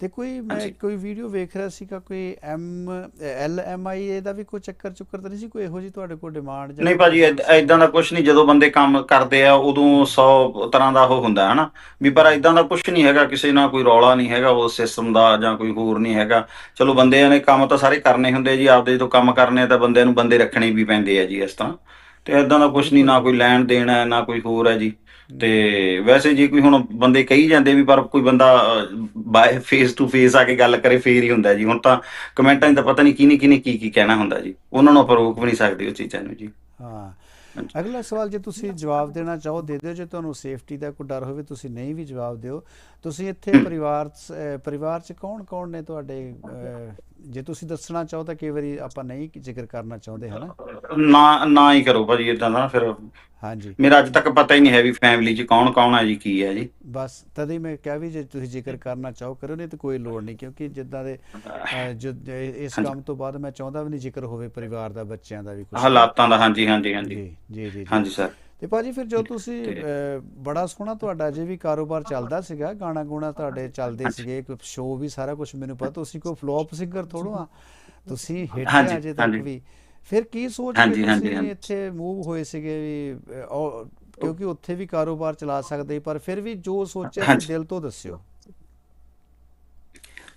S1: ਤੇ ਕੋਈ ਮੈਂ। ਕੋਈ ਵੀਡੀਓ ਵੇਖ ਰਿਹਾ ਸੀਗਾ ਕੋਈ ਐਮ ਐਲ ਐਮ ਆਈ ਇਹਦਾ ਵੀ ਕੋਈ ਚੱਕਰ ਚੁੱਕਰ ਤਾਂ ਨਹੀਂ ਸੀ? ਕੋਈ ਇਹੋ ਜੀ ਤੁਹਾਡੇ ਕੋਲ ਡਿਮਾਂਡ
S2: ਨਹੀਂ ਭਾਜੀ ਐਦਾਂ ਦਾ ਕੁਝ ਨਹੀਂ ਜਦੋਂ ਬੰਦੇ ਕੰਮ ਕਰਦੇ ਆ ਉਦੋਂ 100 ਤਰ੍ਹਾਂ ਦਾ ਉਹ ਹੁੰਦਾ ਹੈ ਹਨਾ? ਵੀ ਪਰ ਐਦਾਂ ਦਾ ਕੁਝ ਨਹੀਂ ਹੈਗਾ ਕਿਸੇ ਨਾਲ ਕੋਈ ਰੌਲਾ ਨਹੀਂ ਹੈਗਾ ਉਸ ਸਿਸਟਮ ਦਾ ਜਾਂ ਕੋਈ ਹੋਰ ਨਹੀਂ ਹੈਗਾ। ਚਲੋ ਬੰਦਿਆਂ ਨੇ ਕੰਮ ਤਾਂ ਸਾਰੇ ਕਰਨੇ ਹੁੰਦੇ ਜੀ ਆਪਦੇ ਜਦੋਂ ਕੰਮ ਕਰਨੇ ਆ ਤਾਂ ਬੰਦਿਆਂ ਨੂੰ ਬੰਦੇ ਰੱਖਣੇ ਵੀ ਪੈਂਦੇ ਆ ਜੀ ਇਸ ਤਰ੍ਹਾਂ। ਤੇ ਐਦਾਂ ਦਾ ਕੁਝ ਨਹੀਂ ਨਾ ਕੋਈ ਲੈਣ ਦੇਣ ਹੈ ਨਾ ਕੋਈ ਹੋਰ ਹੈ ਜੀ। ਤੇ ਵੈਸੇ ਜੇ ਕੋਈ ਹੁਣ ਬੰਦੇ ਕਹੀ ਜਾਂਦੇ ਵੀ ਪਰ ਕੋਈ ਬੰਦਾ ਬਾਏ ਫੇਸ ਟੂ ਫੇਸ ਆ ਕੇ ਗੱਲ ਕਰੇ ਫੇਰ ਹੀ ਹੁੰਦਾ ਜੀ। ਹੁਣ ਤਾਂ ਕਮੈਂਟਾਂ 'ਚ ਤਾਂ ਪਤਾ ਨਹੀਂ ਕਿਹਨੇ ਕਿਹਨੇ ਕੀ ਕੀ ਕਹਿਣਾ ਹੁੰਦਾ ਜੀ। ਉਹਨਾਂ ਨੂੰ ਆਪਾਂ ਰੋਕ ਵੀ ਨਹੀਂ ਸਕਦੇ ਉਹ ਚੀਜ਼ਾਂ ਨੂੰ ਜੀ।
S1: ਹਾਂ। ਅਗਲਾ ਸਵਾਲ ਜੇ ਤੁਸੀਂ ਜਵਾਬ ਦੇਣਾ ਚਾਹੋ ਦੇ ਦਿਓ। ਜੇ ਤੁਹਾਨੂੰ ਸੇਫਟੀ ਦਾ ਕੋਈ ਡਰ ਹੋਵੇ ਤੁਸੀਂ ਨਹੀਂ ਵੀ ਜਵਾਬ ਦਿਓ। ਤੁਸੀਂ ਇੱਥੇ ਪਰਿਵਾਰ ਪਰਿਵਾਰ ਚ ਕੌਣ ਕੌਣ ਨੇ ਤੁਹਾਡੇ ਜੇ ਤੁਸੀਂ ਦੱਸਣਾ ਚਾਹੋ ਤਾਂ ਕਈ ਵਾਰੀ ਆਪਾਂ ਨਹੀਂ ਜ਼ਿਕਰ ਕਰਨਾ ਚਾਹੁੰਦੇ ਹਨਾ?
S2: ਨਾ ਨਾ ਹੀ ਕਰੋ ਭਾਜੀ ਇਦਾਂ ਦਾ ਫਿਰ
S1: ਹਾਂਜੀ।
S2: ਮੇਰਾ ਅੱਜ ਤੱਕ ਪਤਾ ਹੀ ਨਹੀਂ ਹੈ ਵੀ ਫੈਮਿਲੀ 'ਚ ਕੌਣ ਕੌਣ ਹੈ ਜੀ ਕੀ ਹੈ ਜੀ।
S1: ਬਸ ਤਦ ਹੀ ਮੈਂ ਕਿਹਾ ਵੀ ਜੇ ਤੁਸੀਂ ਜ਼ਿਕਰ ਕਰਨਾ ਚਾਹੋ ਕਰੋ ਨਹੀਂ ਤਾਂ ਕੋਈ ਲੋੜ ਨਹੀਂ ਕਿਉਂਕਿ ਜਿੱਦਾਂ ਦੇ ਜੋ ਇਸ। ਕੰਮ ਤੋਂ ਬਾਅਦ ਮੈਂ ਚਾਹੁੰਦਾ ਵੀ ਨਹੀਂ ਜ਼ਿਕਰ ਹੋਵੇ ਪਰਿਵਾਰ ਦਾ ਬੱਚਿਆਂ ਦਾ ਵੀ ਕੁਝ
S2: ਹਾਲਾਤਾਂ ਦਾ ਹਾਂਜੀ ਹਾਂਜੀ ਹਾਂਜੀ।
S1: ਜੀ ਜੀ
S2: ਹਾਂਜੀ ਸਰ
S1: ਤੇ ਭਾਜੀ ਫਿਰ ਜੋ ਤੁਸੀਂ ਬੜਾ ਸੋਹਣਾ ਤੁਹਾਡਾ ਅਜੇ ਵੀ ਕਾਰੋਬਾਰ ਚੱਲਦਾ ਸੀਗਾ ਗਾਣਾ ਗੁਣਾ ਤੁਹਾਡੇ ਚੱਲਦੇ। ਸੀਗੇ ਕੋਈ ਸ਼ੋਅ ਵੀ ਸਾਰਾ ਕੁਝ ਮੈਨੂੰ ਪਤਾ ਤੁਸੀਂ ਕੋਈ ਫਲॉप ਸਿੰਗਰ ਥੋੜੋ ਆ ਤੁਸੀਂ ਹਿੱਟ ਅਜੇ ਤੱਕ। ਵੀ ਫਿਰ ਕੀ ਸੋਚ ਕੇ ਤੁਸੀਂ। ਇੱਥੇ ਮੂਵ ਹੋਏ ਸੀਗੇ ਵੀ ਕਿਉਂਕਿ ਉੱਥੇ ਵੀ ਕਾਰੋਬਾਰ ਚਲਾ ਸਕਦੇ ਪਰ ਫਿਰ ਵੀ ਜੋ ਸੋਚਿਆ। ਦਿਲ ਤੋਂ ਦੱਸਿਓ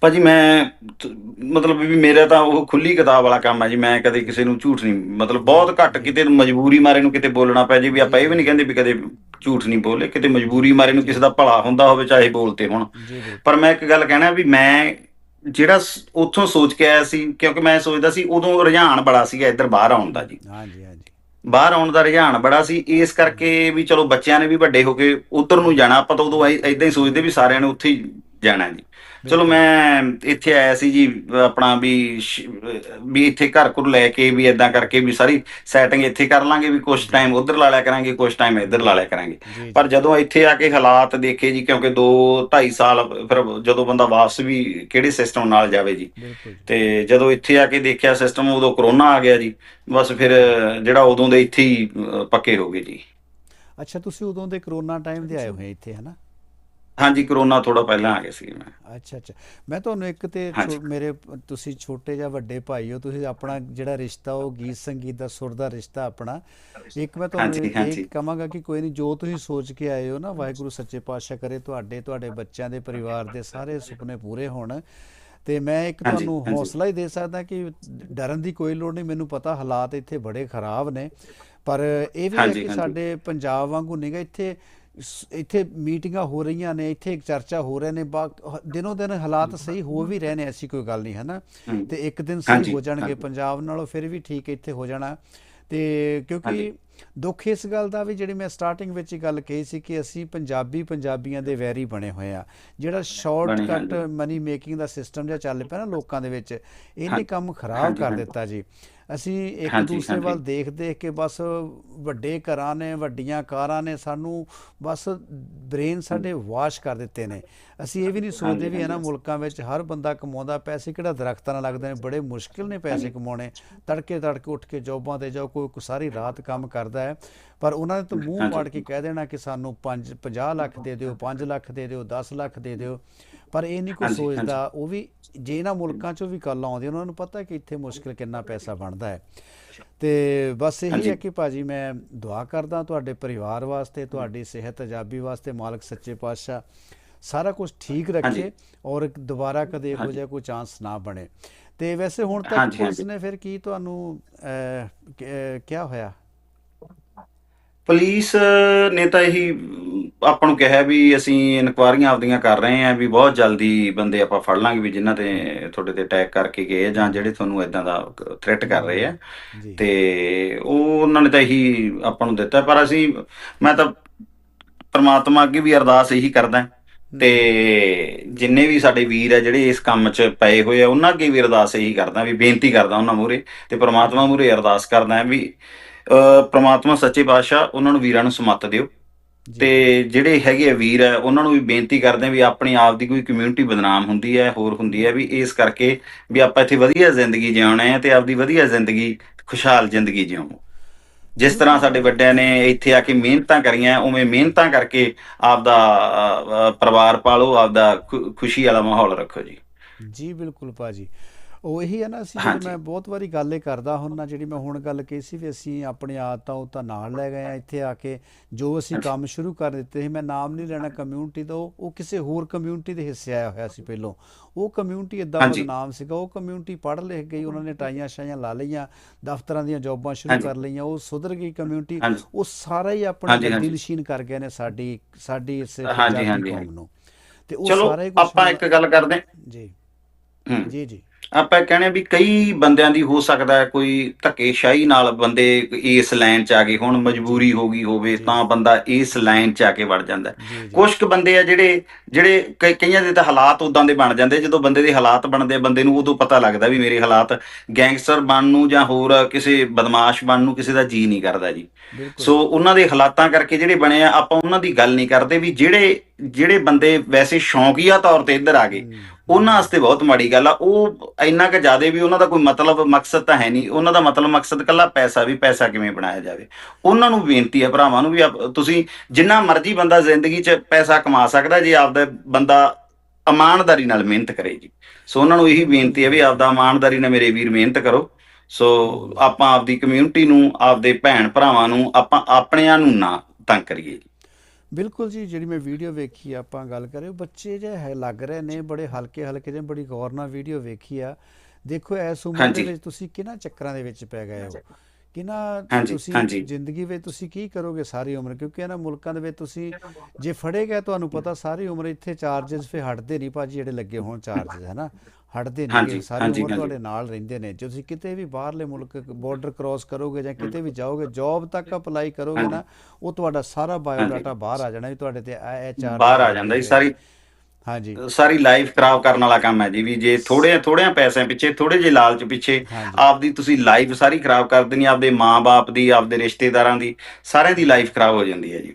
S2: ਭਾਜੀ ਮੈਂ ਤ- ਮਤਲਬ ਵੀ ਮੇਰਾ ਤਾਂ ਉਹ ਖੁੱਲੀ ਕਿਤਾਬ ਵਾਲਾ ਕੰਮ ਹੈ ਜੀ ਮੈਂ ਕਦੇ ਕਿਸੇ ਨੂੰ ਝੂਠ ਨਹੀਂ ਮਤਲਬ ਬਹੁਤ ਘੱਟ ਕਿਤੇ ਮਜਬੂਰੀ ਮਾਰੇ ਨੂੰ ਕਿਤੇ ਬੋਲਣਾ ਪੈ ਜੇ ਵੀ ਆਪਾਂ ਇਹ ਵੀ ਨਹੀਂ ਕਹਿੰਦੇ ਵੀ ਕਦੇ ਝੂਠ ਨਹੀਂ ਬੋਲੇ ਕਿਤੇ ਮਜਬੂਰੀ ਮਾਰੇ ਨੂੰ ਕਿਸੇ ਦਾ ਭਲਾ ਹੁੰਦਾ ਹੋਵੇ ਚਾਹੇ ਬੋਲਤੇ ਹੋਣ।
S1: ਜੀ ਬਿਲਕੁਲ
S2: ਪਰ ਮੈਂ ਇੱਕ ਗੱਲ ਕਹਿਣਾ ਵੀ ਮੈਂ ਜਿਹੜਾ ਸ- ਉੱਥੋਂ ਸੋਚ ਕੇ ਆਇਆ ਸੀ ਕਿਉਂਕਿ ਮੈਂ ਸੋਚਦਾ ਸੀ ਉਦੋਂ ਰੁਝਾਨ ਬੜਾ ਸੀਗਾ ਇੱਧਰ ਬਾਹਰ ਆਉਣ ਦਾ ਜੀ।
S1: ਹਾਂਜੀ ਹਾਂਜੀ
S2: ਬਾਹਰ ਆਉਣ ਦਾ ਰੁਝਾਨ ਬੜਾ ਸੀ ਇਸ ਕਰਕੇ ਵੀ ਚਲੋ ਬੱਚਿਆਂ ਨੇ ਵੀ ਵੱਡੇ ਹੋ ਕੇ ਉਧਰ ਨੂੰ ਜਾਣਾ ਆਪਾਂ ਤਾਂ ਉਦੋਂ ਐਦਾਂ ਹੀ ਸੋਚਦੇ ਵੀ ਸਾਰਿਆਂ ਨੇ ਉੱਥੇ ਹੀ ਜਾਣਾ ਜੀ। ਚਲੋ ਮੈਂ ਇੱਥੇ ਆਇਆ ਸੀ ਜੀ ਆਪਣਾ ਵੀ ਵੀ ਇੱਥੇ ਘਰ ਘਰ ਲੈ ਕੇ ਵੀ ਇਦਾਂ ਕਰਕੇ ਵੀ ਸਾਰੀ ਸੈਟਿੰਗ ਇੱਥੇ ਕਰ ਲਾਂਗੇ ਵੀ ਕੁਝ ਟਾਈਮ ਉਧਰ ਲਾ ਲਿਆ ਕਰਾਂਗੇ ਕੁਝ ਟਾਈਮ ਇੱਧਰ ਲਾ ਲਿਆ ਕਰਾਂਗੇ। ਪਰ ਜਦੋਂ ਇੱਥੇ ਆ ਕੇ ਹਾਲਾਤ ਦੇਖੇ ਜੀ ਕਿਉਂਕਿ 2 2.5 ਸਾਲ ਫਿਰ ਜਦੋਂ ਬੰਦਾ ਵਾਪਸ ਵੀ ਕਿਹੜੇ ਸਿਸਟਮ ਨਾਲ ਜਾਵੇ ਜੀ। ਤੇ ਜਦੋਂ ਇੱਥੇ ਆ ਕੇ ਦੇਖਿਆ ਸਿਸਟਮ ਉਦੋਂ ਕਰੋਨਾ ਆ ਗਿਆ ਜੀ। ਬਸ ਫਿਰ ਜਿਹੜਾ ਉਦੋਂ ਦੇ ਇੱਥੇ ਹੀ ਪੱਕੇ ਹੋ ਗਏ ਜੀ।
S1: ਅੱਛਾ ਤੁਸੀਂ ਉਦੋਂ ਦੇ ਕਰੋਨਾ ਟਾਈਮ ਦੇ ਆਏ ਹੋਏ ਇੱਥੇ ਹਨਾ?
S2: ਹਾਂਜੀ ਕਰੋਨਾ ਥੋੜਾ ਪਹਿਲਾਂ ਆ ਗਿਆ ਸੀ ਮੈਂ
S1: ਅੱਛਾ ਅੱਛਾ ਮੈਂ ਤੁਹਾਨੂੰ ਇੱਕ ਤੇ। ਮੇਰੇ ਤੁਸੀਂ ਛੋਟੇ ਜਾਂ ਵੱਡੇ ਭਾਈ ਹੋ ਤੁਸੀਂ ਆਪਣਾ ਜਿਹੜਾ ਰਿਸ਼ਤਾ ਉਹ ਗੀਤ ਸੰਗੀਤ ਦਾ ਸੁਰ ਦਾ ਰਿਸ਼ਤਾ ਆਪਣਾ ਇੱਕ ਮੈਂ ਤੁਹਾਨੂੰ ਇਹ। ਕਹਾਂਗਾ ਕਿ ਕੋਈ ਨਹੀਂ ਜੋ ਤੁਸੀਂ ਸੋਚ ਕੇ ਆਏ ਹੋ ਨਾ ਵਾਹਿਗੁਰੂ ਸੱਚੇ ਪਾਤਸ਼ਾਹ ਕਰੇ ਤੁਹਾਡੇ ਤੁਹਾਡੇ ਬੱਚਿਆਂ ਦੇ ਪਰਿਵਾਰ ਦੇ ਸਾਰੇ ਸੁਪਨੇ ਪੂਰੇ ਹੋਣ ਤੇ ਮੈਂ ਇੱਕ ਤੁਹਾਨੂੰ। ਹੌਸਲਾ ਹੀ ਦੇ ਸਕਦਾ ਕਿ ਡਰਨ ਦੀ ਕੋਈ ਲੋੜ ਨਹੀਂ ਮੈਨੂੰ ਪਤਾ ਹਾਲਾਤ ਇੱਥੇ ਬੜੇ ਖਰਾਬ ਨੇ ਪਰ ਇਹ ਵੀ ਹੈ ਕਿ। ਸਾਡੇ ਪੰਜਾਬ ਵਾਂਗੂ ਨਹੀਂਗਾ ਇੱਥੇ ਇੱਥੇ ਮੀਟਿੰਗਾਂ ਹੋ ਰਹੀਆਂ ਨੇ ਇੱਥੇ ਇੱਕ ਚਰਚਾ ਹੋ ਰਹੇ ਨੇ ਦਿਨੋਂ ਦਿਨ ਹਾਲਾਤ ਸਹੀ ਹੋ ਵੀ ਰਹੇ ਨੇ ਐਸੀ ਕੋਈ ਗੱਲ ਨਹੀਂ ਹੈ ਨਾ। ਤੇ ਇੱਕ ਦਿਨ ਸਹੀ ਹੋ ਜਾਣਗੇ। ਪੰਜਾਬ ਨਾਲੋਂ ਫਿਰ ਵੀ ਠੀਕ ਇੱਥੇ ਹੋ ਜਾਣਾ ਤੇ ਕਿਉਂਕਿ। ਦੁੱਖ ਇਸ ਗੱਲ ਦਾ ਵੀ ਜਿਹੜੀ ਮੈਂ ਸਟਾਰਟਿੰਗ ਵਿੱਚ ਹੀ ਗੱਲ ਕਹੀ ਸੀ ਕਿ ਅਸੀਂ ਪੰਜਾਬੀ ਪੰਜਾਬੀਆਂ ਦੇ ਵੈਰੀ ਬਣੇ ਹੋਏ ਆ। ਜਿਹੜਾ ਸ਼ਾਰਟਕਟ। ਮਨੀ ਮੇਕਿੰਗ ਦਾ ਸਿਸਟਮ ਜਿਹਾ ਚੱਲ ਪਿਆ ਨਾ ਲੋਕਾਂ ਦੇ ਵਿੱਚ ਇਹਨੇ ਕੰਮ ਖਰਾਬ ਕਰ। ਦਿੱਤਾ ਜੀ। ਅਸੀਂ ਇੱਕ ਦੂਸਰੇ। ਵੱਲ ਦੇਖ ਦੇਖ ਕੇ ਬਸ ਵੱਡੇ ਘਰਾਂ ਨੇ ਵੱਡੀਆਂ ਕਾਰਾਂ ਨੇ ਸਾਨੂੰ ਬਸ ਬ੍ਰੇਨ ਸਾਡੇ ਵਾਸ਼ ਕਰ ਦਿੱਤੇ ਨੇ। ਅਸੀਂ ਇਹ ਵੀ ਨਹੀਂ ਸੋਚਦੇ ਵੀ ਇਹਨਾਂ। ਮੁਲਕਾਂ ਵਿੱਚ ਹਰ ਬੰਦਾ ਕਮਾਉਂਦਾ ਪੈਸੇ ਕਿਹੜਾ ਦਰਖਤਾਂ ਨਾਲ ਲੱਗਦੇ ਨੇ? ਬੜੇ ਮੁਸ਼ਕਿਲ ਨੇ ਪੈਸੇ ਕਮਾਉਣੇ। ਤੜਕੇ ਤੜਕੇ ਉੱਠ ਕੇ ਜੌਬਾਂ ਤੇ ਜਾਓ ਕੋਈ ਸਾਰੀ ਰਾਤ ਕੰਮ ਕਰਦਾ ਹੈ ਪਰ ਉਹਨਾਂ ਨੇ ਤਾਂ ਮੂੰਹ। ਪਾੜ ਕੇ ਕਹਿ ਦੇਣਾ ਕਿ ਸਾਨੂੰ 5 50 ਲੱਖ ਦੇ ਦਿਓ 5 ਲੱਖ ਦੇ ਦਿਓ 10 ਲੱਖ ਦੇ ਦਿਓ ਪਰ ਇਹ ਨਹੀਂ ਕੋਈ। ਸੋਚਦਾ ਉਹ ਵੀ ਜੇ ਇਹਨਾਂ ਮੁਲਕਾਂ 'ਚੋਂ ਵੀ ਕੱਲ ਆਉਂਦੇ ਉਹਨਾਂ ਨੂੰ ਪਤਾ ਕਿ ਇੱਥੇ ਮੁਸ਼ਕਿਲ ਕਿੰਨਾ ਪੈਸਾ ਬਣਦਾ ਹੈ ਤੇ ਬਸ ਇਹੀ। ਹੈ ਕਿ ਭਾਜੀ ਮੈਂ ਦੁਆ ਕਰਦਾ ਤੁਹਾਡੇ ਪਰਿਵਾਰ ਵਾਸਤੇ ਤੁਹਾਡੀ ਸਿਹਤ ਅਜਾਬੀ ਵਾਸਤੇ ਮਾਲਕ ਸੱਚੇ ਪਾਤਸ਼ਾਹ ਸਾਰਾ ਕੁਝ ਠੀਕ ਰੱਖੇ। ਔਰ ਦੁਬਾਰਾ ਕਦੇ ਇਹੋ। ਜਿਹਾ ਕੋਈ ਚਾਂਸ ਨਾ ਬਣੇ ਤੇ ਵੈਸੇ ਹੁਣ ਤੱਕ ਪੁਲਿਸ। ਨੇ ਫਿਰ ਕੀ ਤੁਹਾਨੂੰ ਅਹ, ਕ- ਅਹ, ਕਿਆ ਹੋਇਆ
S2: ਪੁਲਿਸ ਨੇ ਤਾਂ ਇਹੀ ਆਪਾਂ ਨੂੰ ਕਿਹਾ ਵੀ ਅਸੀਂ ਇਨਕੁਆਰੀਆਂ ਆਪਦੀਆਂ ਕਰ ਰਹੇ ਆਂ ਵੀ ਬਹੁਤ ਜਲਦੀ ਬੰਦੇ ਆਪਾਂ ਫੜ ਲਾਂਗੇ ਵੀ ਜਿਨ੍ਹਾਂ ਤੇ ਤੁਹਾਡੇ ਤੇ ਅਟੈਕ ਕਰਕੇ ਗਏ ਜਾਂ ਜਿਹੜੇ ਤੁਹਾਨੂੰ ਇਦਾਂ ਦਾ ਥ੍ਰੈਟ ਕਰ ਰਹੇ ਆ। ਤੇ ਉਹ ਉਹਨਾਂ ਨੇ ਤਾਂ ਇਹੀ ਆਪਾਂ ਨੂੰ ਦਿੱਤਾ ਪਰ ਅਸੀਂ ਮੈਂ ਤਾਂ ਪ੍ਰਮਾਤਮਾ ਅੱਗੇ ਵੀ ਅਰਦਾਸ ਇਹੀ ਕਰਦਾ ਤੇ ਜਿੰਨੇ ਵੀ ਸਾਡੇ ਵੀਰ ਆ ਜਿਹੜੇ ਇਸ ਕੰਮ 'ਚ ਪਏ ਹੋਏ ਆ ਉਹਨਾਂ ਅੱਗੇ ਵੀ ਅਰਦਾਸ ਇਹੀ ਕਰਦਾ ਵੀ ਬੇਨਤੀ ਕਰਦਾ ਉਹਨਾਂ ਮੂਹਰੇ ਤੇ ਪ੍ਰਮਾਤਮਾ ਮੂਹਰੇ ਅਰਦਾਸ ਕਰਦਾ ਵੀ ਅ, ਪ੍ਰਮਾਤਮਾ ਸੱਚੇ ਪਾਤਸ਼ਾਹ ਉਹਨਾਂ ਨੂੰ ਵੀਰਾਂ ਨੂੰ ਸਮੱਤ ਦਿਓ। ਤੇ ਜਿਹੜੇ ਹੈਗੇ ਆ ਵੀਰ ਆ ਉਹਨਾਂ ਨੂੰ ਵੀ ਬੇਨਤੀ ਕਰਦੇ ਆ ਵੀ ਆਪਣੀ ਆਪ ਦੀ ਕੋਈ ਕਮਿਊਨਿਟੀ ਬਦਨਾਮ ਹੁੰਦੀ ਹੈ ਹੋਰ ਹੁੰਦੀ ਹੈ ਵੀ ਇਸ ਕਰਕੇ ਵੀ ਆਪਾਂ ਇੱਥੇ ਵਧੀਆ ਜ਼ਿੰਦਗੀ ਜਿਉਣਾ ਹੈ ਤੇ ਆਪਦੀ ਵਧੀਆ ਜ਼ਿੰਦਗੀ ਖੁਸ਼ਹਾਲ ਜ਼ਿੰਦਗੀ ਜਿਉਵੋ ਜਿਸ ਤਰ੍ਹਾਂ ਸਾਡੇ ਵੱਡਿਆਂ ਨੇ ਇੱਥੇ ਆ ਕੇ ਮਿਹਨਤਾਂ ਕਰੀਆਂ ਉਵੇਂ ਮਿਹਨਤਾਂ ਕਰਕੇ ਆਪਦਾ ਅ, ਪਰਿਵਾਰ ਪਾਲੋ ਆਪਦਾ ਖੁ- ਖੁਸ਼ੀ ਵਾਲਾ ਮਾਹੌਲ ਰੱਖੋ ਜੀ।
S1: ਜੀ ਬਿਲਕੁਲ ਭਾਜੀ ਉਹ ਇਹੀ ਹੈ ਨਾ ਅਸੀਂ ਮੈਂ ਬਹੁਤ ਵਾਰੀ ਗੱਲ ਇਹ ਕਰਦਾ ਹੁੰਨਾ ਜਿਹੜੀ ਮੈਂ ਹੁਣ ਗੱਲ ਕਹੀ ਸੀ ਵੀ ਅਸੀਂ ਆਪਣੀ ਆਦਤਾਂ ਉਹ ਤਾਂ ਨਾਲ ਲੈ ਗਏ ਆ ਇੱਥੇ ਆ ਕੇ ਜੋ ਅਸੀਂ ਕੰਮ ਸ਼ੁਰੂ ਕਰ ਦਿੱਤੇ ਸੀ ਮੈਂ ਨਾਮ ਨਹੀਂ ਲੈਣਾ ਕਮਿਊਨਿਟੀ ਦਾ ਉਹ ਕਿਸੇ ਹੋਰ ਕਮਿਊਨਿਟੀ ਦੇ ਹਿੱਸੇ ਆਇਆ ਹੋਇਆ ਸੀ ਪਹਿਲੋਂ ਉਹ ਕਮਿਊਨਿਟੀ ਇਦਾਂ
S2: ਹਾਂਜੀ।
S1: ਬਦਨਾਮ ਸੀਗਾ ਉਹ ਕਮਿਊਨਿਟੀ ਪੜ੍ਹ ਲਿਖ ਗਈ ਉਹਨਾਂ ਨੇ ਟਾਈਆਂ ਸ਼ਾਈਆਂ ਲਾ ਲਈਆਂ ਦਫ਼ਤਰਾਂ ਦੀਆਂ ਜੌਬਾਂ ਸ਼ੁਰੂ। ਕਰ ਲਈਆਂ ਉਹ ਸੁਧਰ ਗਈ ਕਮਿਊਨਿਟੀ। ਉਹ ਸਾਰਾ ਹੀ ਆਪਣਾ
S2: ਹਾਂਜੀ, ਹਾਂਜੀ।
S1: ਦਿਲਸ਼ੀਨ ਕਰ ਗਏ ਨੇ ਸਾਡੀ ਸਾਡੀ ਇਸ
S2: ਹਾਂਜੀ,
S1: ਪੰਜਾਬੀ
S2: ਹਾਂਜੀ,
S1: ਕੌਮ। ਨੂੰ ਤੇ ਉਹ ਸਾਰਾ ਹੀ
S2: ਆਪਾਂ ਇੱਕ ਗੱਲ ਕਰਦੇ
S1: ਜੀ ਜੀ ਜੀ
S2: ਆਪਾਂ ਕਹਿੰਦੇ ਵੀ ਕਈ ਬੰਦਿਆਂ ਦੀ ਹੋ ਸਕਦਾ ਹੈ ਕੋਈ ਧੱਕੇਸ਼ਾਹੀ ਨਾਲ ਬੰਦੇ ਇਸ ਲਾਈਨ 'ਚ ਆ ਗਏ ਹੁਣ ਮਜਬੂਰੀ ਹੋ ਗਈ ਹੋਵੇ। ਤਾਂ ਬੰਦਾ ਇਸ ਲਾਈਨ 'ਚ ਆ ਕੇ ਵੜ ਜਾਂਦਾ ਕੁਝ ਕੁ ਬੰਦੇ ਆ ਜਿਹੜੇ ਜਿਹੜੇ ਕਈ- ਕਈਆਂ ਦੇ ਤਾਂ ਹਾਲਾਤ ਉਦਾਂ ਦੇ ਬਣ ਜਾਂਦੇ ਜਦੋਂ ਬੰਦੇ ਦੇ ਹਾਲਾਤ ਬਣਦੇ ਬੰਦੇ ਨੂੰ ਉਦੋਂ ਪਤਾ ਲੱਗਦਾ ਵੀ ਮੇਰੇ ਹਾਲਾਤ ਗੈਂਗਸਟਰ ਬਣਨ ਨੂੰ ਜਾਂ ਹੋਰ ਕਿਸੇ ਬਦਮਾਸ਼ ਬਣਨ ਨੂੰ ਕਿਸੇ ਦਾ ਜੀ ਨਹੀਂ ਕਰਦਾ ਜੀ। ਸੋ ਉਹਨਾਂ ਦੇ ਹਾਲਾਤਾਂ ਕਰਕੇ ਜਿਹੜੇ ਬਣੇ ਆ ਆਪਾਂ ਉਹਨਾਂ ਦੀ ਗੱਲ ਨਹੀਂ ਕਰਦੇ ਵੀ ਜਿਹੜੇ ਜਿਹੜੇ ਬੰਦੇ ਵੈਸੇ ਸ਼ੌਂਕੀਆ ਤੌਰ ਤੇ ਇੱਧਰ ਆ ਗਏ। ਉਹਨਾਂ ਵਾਸਤੇ ਬਹੁਤ ਮਾੜੀ ਗੱਲ ਆ। ਉਹ ਇੰਨਾ ਕੁ ਜ਼ਿਆਦਾ ਵੀ ਉਹਨਾਂ ਦਾ ਕੋਈ ਮਤਲਬ, ਮਕਸਦ ਤਾਂ ਹੈ ਨਹੀਂ। ਉਹਨਾਂ ਦਾ ਮਤਲਬ, ਮਕਸਦ ਕੱਲਾ ਪੈਸਾ ਵੀ ਪੈਸਾ ਕਿਵੇਂ ਬਣਾਇਆ ਜਾਵੇ। ਉਹਨਾਂ ਨੂੰ ਬੇਨਤੀ ਹੈ ਭਰਾਵਾਂ ਨੂੰ ਵੀ ਆਪ- ਤੁਸੀਂ ਜਿੰਨਾ ਮਰਜ਼ੀ ਬੰਦਾ ਜ਼ਿੰਦਗੀ 'ਚ ਪੈਸਾ ਕਮਾ ਸਕਦਾ, ਜੇ ਆਪਦਾ ਬੰਦਾ ਇਮਾਨਦਾਰੀ ਨਾਲ ਮਿਹਨਤ ਕਰੇ ਜੀ। ਸੋ ਉਹਨਾਂ ਨੂੰ ਇਹੀ ਬੇਨਤੀ ਹੈ ਵੀ ਆਪਦਾ ਇਮਾਨਦਾਰੀ ਨਾਲ ਮੇਰੇ ਵੀਰ ਮਿਹਨਤ ਕਰੋ। ਸੋ ਆਪਾਂ ਆਪਦੀ ਕਮਿਊਨਿਟੀ ਨੂੰ, ਆਪਦੇ ਭੈਣ ਭਰਾਵਾਂ ਨੂੰ, ਆਪਾਂ ਆਪਣਿਆਂ ਨੂੰ ਨਾ ਤੰਗ ਕਰੀਏ ਜੀ।
S1: ਬਿਲਕੁਲ ਜੀ ਜਿਹੜੀ ਮੈਂ ਵੀਡੀਓ ਵੇਖੀ ਆਪਾਂ ਗੱਲ ਕਰ ਰਹੇ ਬੱਚੇ ਜੇ ਲੱਗ ਰਹੇ ਨੇ ਬੜੇ ਹਲਕੇ ਹਲਕੇ ਜਿਹੇ ਬੜੀ ਗੌਰ ਨਾਲ ਵੀਡੀਓ ਵੇਖੀ ਆ। ਦੇਖੋ ਇਸ ਉਮਰ ਦੇ ਵਿੱਚ ਤੁਸੀਂ ਕਿਹਨਾਂ ਚੱਕਰਾਂ ਦੇ ਵਿੱਚ ਪੈ ਗਏ ਹੋ? ਕਿਹਨਾਂ ਤੁਸੀਂ ਜ਼ਿੰਦਗੀ ਵਿੱਚ ਤੁਸੀਂ ਕੀ ਕਰੋਗੇ ਸਾਰੀ ਉਮਰ? ਕਿਉਂਕਿ ਇਹਨਾਂ ਮੁਲਕਾਂ ਦੇ ਵਿੱਚ ਤੁਸੀਂ ਜੇ ਫੜੇ ਗਏ ਤੁਹਾਨੂੰ ਪਤਾ ਸਾਰੀ ਉਮਰ ਇੱਥੇ ਚਾਰजेस ਫੇ ਹਟਦੇ ਨਹੀਂ ਭਾਜੀ ਜਿਹੜੇ ਲੱਗੇ ਹੋਣ ਚਾਰजेस ਹੈ ਹਟਦੇ ਨਹੀਂ ਸਾਰੀ ਉਮਰ। ਤੁਹਾਡੇ ਨਾਲ ਰਹਿੰਦੇ ਨੇ ਜੇ ਤੁਸੀਂ ਕਿਤੇ ਵੀ ਬਾਹਰਲੇ ਮੁਲਕ ਬਾਰਡਰ ਕ੍ਰਾਸ ਕਰੋਗੇ ਜਾਂ ਕਿਤੇ ਵੀ ਜਾਓਗੇ ਜੌਬ ਤੱਕ ਅਪਲਾਈ ਕਰੋਗੇ। ਨਾ ਉਹ ਤੁਹਾਡਾ ਸਾਰਾ ਬਾਇਓਡਾਟਾ ਬਾਹਰ ਆ ਜਾਣਾ ਵੀ ਤੁਹਾਡੇ ਤੇ ਇਹ ਚਾਰ
S2: ਬਾਹਰ ਆ ਜਾਂਦਾ ਜੀ ਸਾਰੀ
S1: ਹਾਂਜੀ
S2: ਸਾਰੀ ਲਾਈਫ ਖਰਾਬ ਕਰਨ ਵਾਲਾ ਕੰਮ ਹੈ ਜੀ ਵੀ ਜੇ ਥੋੜੇ ਥੋੜਿਆਂ ਪੈਸਿਆਂ ਪਿੱਛੇ ਥੋੜੇ ਜਿਹੇ ਲਾਲਚ ਪਿੱਛੇ। ਆਪਦੀ ਤੁਸੀਂ ਲਾਈਫ ਸਾਰੀ ਖਰਾਬ ਕਰ ਦੇਣੀ ਆਪਦੇ ਮਾਂ-ਬਾਪ ਦੀ ਆਪਦੇ ਰਿਸ਼ਤੇਦਾਰਾਂ ਦੀ ਸਾਰਿਆਂ ਦੀ ਲਾਈਫ ਖਰਾਬ ਹੋ ਜਾਂਦੀ ਹੈ ਜੀ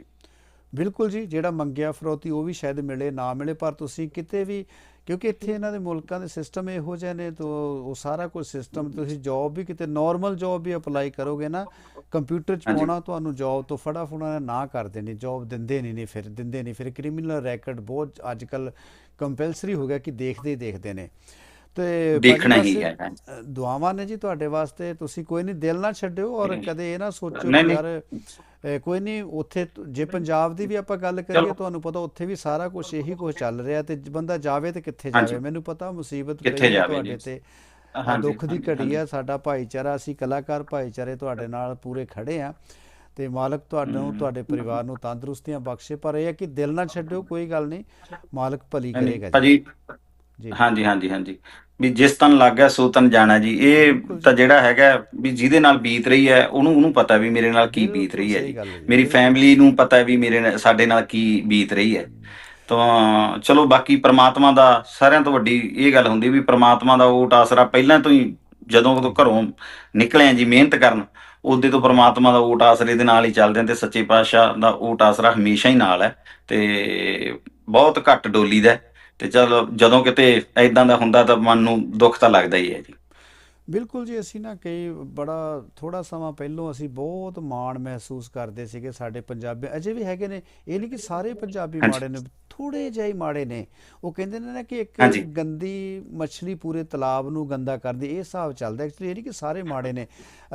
S1: ਬਿਲਕੁਲ ਜੀ ਜਿਹੜਾ ਮੰਗਿਆ ਫਰੋਤੀ ਉਹ ਵੀ ਸ਼ਾਇਦ ਮਿਲੇ ਨਾ ਮਿਲੇ ਪਰ ਤੁਸੀਂ ਕਿਤੇ ਵੀ ਕਿਉਂਕਿ ਇੱਥੇ ਇਹਨਾਂ ਦੇ ਮੁਲਕਾਂ ਦੇ ਸਿਸਟਮ ਇਹੋ ਜਿਹੇ ਨੇ ਤਾਂ ਉਹ ਸਾਰਾ ਕੁਝ ਸਿਸਟਮ ਤੁਸੀਂ ਜੌਬ ਵੀ ਕਿਤੇ ਨਾਰਮਲ ਜੌਬ ਵੀ ਅਪਲਾਈ ਕਰੋਗੇ ਨਾ ਕੰਪਿਊਟਰ ਚ। ਪਾਉਣਾ ਤੁਹਾਨੂੰ ਜੌਬ ਤੋਂ ਫਟਾਫਟ ਨਾ ਕਰ ਦੇਣੀ ਜੌਬ ਦਿੰਦੇ ਨਹੀਂ ਨਹੀਂ ਫਿਰ ਦਿੰਦੇ ਨਹੀਂ ਫਿਰ। ਕ੍ਰਿਮੀਨਲ ਰੈਕਡ ਬਹੁਤ ਅੱਜ ਕੱਲ ਕੰਪਲਸਰੀ ਹੋ ਗਿਆ ਕਿ ਦੇਖਦੇ ਹੀ ਦੇਖਦੇ ਨੇ। ਤੇ
S2: ਦੇਖਣਾ ਹੀ ਹੈ।
S1: ਦੁਆਵਾਂ ਨੇ ਜੀ ਤੁਹਾਡੇ ਵਾਸਤੇ ਤੁਸੀਂ ਕੋਈ ਨਹੀਂ ਦਿਲ ਨਾ ਛੱਡਿਓ ਔਰ। ਕਦੇ ਇਹ ਨਾ ਸੋਚੋ। ਯਾਰ ਕੋਈ ਨਹੀਂ ਉੱਥੇ ਜੇ ਪੰਜਾਬ ਦੀ ਵੀ ਆਪਾਂ ਗੱਲ। ਕਰੀਏ ਤੁਹਾਨੂੰ ਪਤਾ ਉੱਥੇ ਵੀ ਸਾਰਾ ਕੁਝ ਇਹੀ ਕੁਝ ਚੱਲ ਰਿਹਾ ਤੇ ਬੰਦਾ ਜਾਵੇ ਤੇ ਕਿੱਥੇ। ਜਾਵੇ ਮੈਨੂੰ ਪਤਾ ਮੁਸੀਬਤ
S2: ਕਿੱਥੇ
S1: ਪਈ ਤੁਹਾਡੇ। ਤੇ ਦੁੱਖ ਦੀ ਘੜੀ ਆ ਸਾਡਾ ਭਾਈਚਾਰਾ ਅਸੀਂ ਕਲਾਕਾਰ ਭਾਈਚਾਰੇ ਤੁਹਾਡੇ ਨਾਲ ਪੂਰੇ ਖੜੇ ਆ ਤੇ ਮਾਲਕ ਤੁਹਾਨੂੰ ਤੁਹਾਡੇ ਪਰਿਵਾਰ ਨੂੰ ਤੰਦਰੁਸਤੀਆਂ ਬਖਸ਼ੇ ਪਰ ਇਹ ਹੈ ਕਿ ਦਿਲ ਨਾ ਛੱਡਿਓ ਕੋਈ ਗੱਲ ਨਹੀਂ ਮਾਲਕ ਭਲੀ ਕਰੇਗਾ ਜੀ
S2: ਹਾਂਜੀ ਹਾਂਜੀ ਹਾਂਜੀ ਵੀ ਜਿਸ ਤਨ ਲੱਗ ਗਿਆ ਸੋ ਤਨ ਜਾਣਾ ਜੀ ਇਹ ਤਾਂ। ਜਿਹੜਾ ਹੈਗਾ ਵੀ ਜਿਹਦੇ ਨਾਲ ਬੀਤ ਰਹੀ ਹੈ ਉਹਨੂੰ ਉਹਨੂੰ ਪਤਾ ਵੀ ਮੇਰੇ ਨਾਲ ਕੀ ਬੀਤ ਰਹੀ ਹੈ ਜੀ ਮੇਰੀ। ਫੈਮਿਲੀ ਨੂੰ ਪਤਾ ਵੀ ਮੇਰੇ ਸਾਡੇ ਨਾਲ ਕੀ ਬੀਤ ਰਹੀ ਹੈ ਤਾਂ ਚਲੋ ਬਾਕੀ ਪ੍ਰਮਾਤਮਾ ਦਾ ਸਾਰਿਆਂ ਤੋਂ ਵੱਡੀ ਇਹ ਗੱਲ ਹੁੰਦੀ ਵੀ ਪ੍ਰਮਾਤਮਾ ਦਾ ਓਟ ਆਸਰਾ ਪਹਿਲਾਂ ਤੋਂ ਹੀ ਜਦੋਂ ਤੋਂ ਘਰੋਂ ਨਿਕਲੇ ਆ ਜੀ ਮਿਹਨਤ ਕਰਨ ਉਹਦੇ ਤੋਂ ਪ੍ਰਮਾਤਮਾ ਦਾ ਓਟ ਆਸਰੇ ਦੇ ਨਾਲ ਹੀ ਚੱਲਦੇ ਆ ਤੇ ਸੱਚੇ ਪਾਤਸ਼ਾਹ ਦਾ ਓਟ ਆਸਰਾ ਹਮੇਸ਼ਾ ਹੀ ਨਾਲ ਹੈ ਤੇ ਬਹੁਤ ਘੱਟ ਡੋਲੀ ਦਾ। ਤੇ ਚਲੋ ਜਦੋਂ ਕਿਤੇ ਐਦਾਂ ਦਾ ਹੁੰਦਾ ਤਾਂ ਮਨ ਨੂੰ ਦੁੱਖ ਤਾਂ ਲੱਗਦਾ ਹੀ ਹੈ ਜੀ
S1: ਬਿਲਕੁਲ ਜੀ ਅਸੀਂ ਨਾ ਕਈ ਬੜਾ ਥੋੜਾ ਸਮਾਂ ਪਹਿਲੋਂ ਅਸੀਂ ਬਹੁਤ ਮਾਣ ਮਹਿਸੂਸ ਕਰਦੇ ਸੀਗੇ ਸਾਡੇ ਪੰਜਾਬੀ ਅਜੇ ਵੀ ਹੈਗੇ ਨੇ ਇਹ ਨਹੀਂ ਕਿ ਸਾਰੇ ਪੰਜਾਬੀ। ਮਾੜੇ ਨੇ ਥੋੜੇ ਜਿਹੇ ਮਾੜੇ ਨੇ ਉਹ ਕਹਿੰਦੇ ਨੇ ਨਾ ਕਿ ਇੱਕ। ਗੰਦੀ ਮੱਛਲੀ ਪੂਰੇ ਤਲਾਬ ਨੂੰ ਗੰਦਾ ਕਰਦੀ ਇਹ ਹਿਸਾਬ ਚੱਲਦਾ ਐਕਚੁਅਲੀ ਇਹ ਨਹੀਂ ਕਿ ਸਾਰੇ ਮਾੜੇ ਨੇ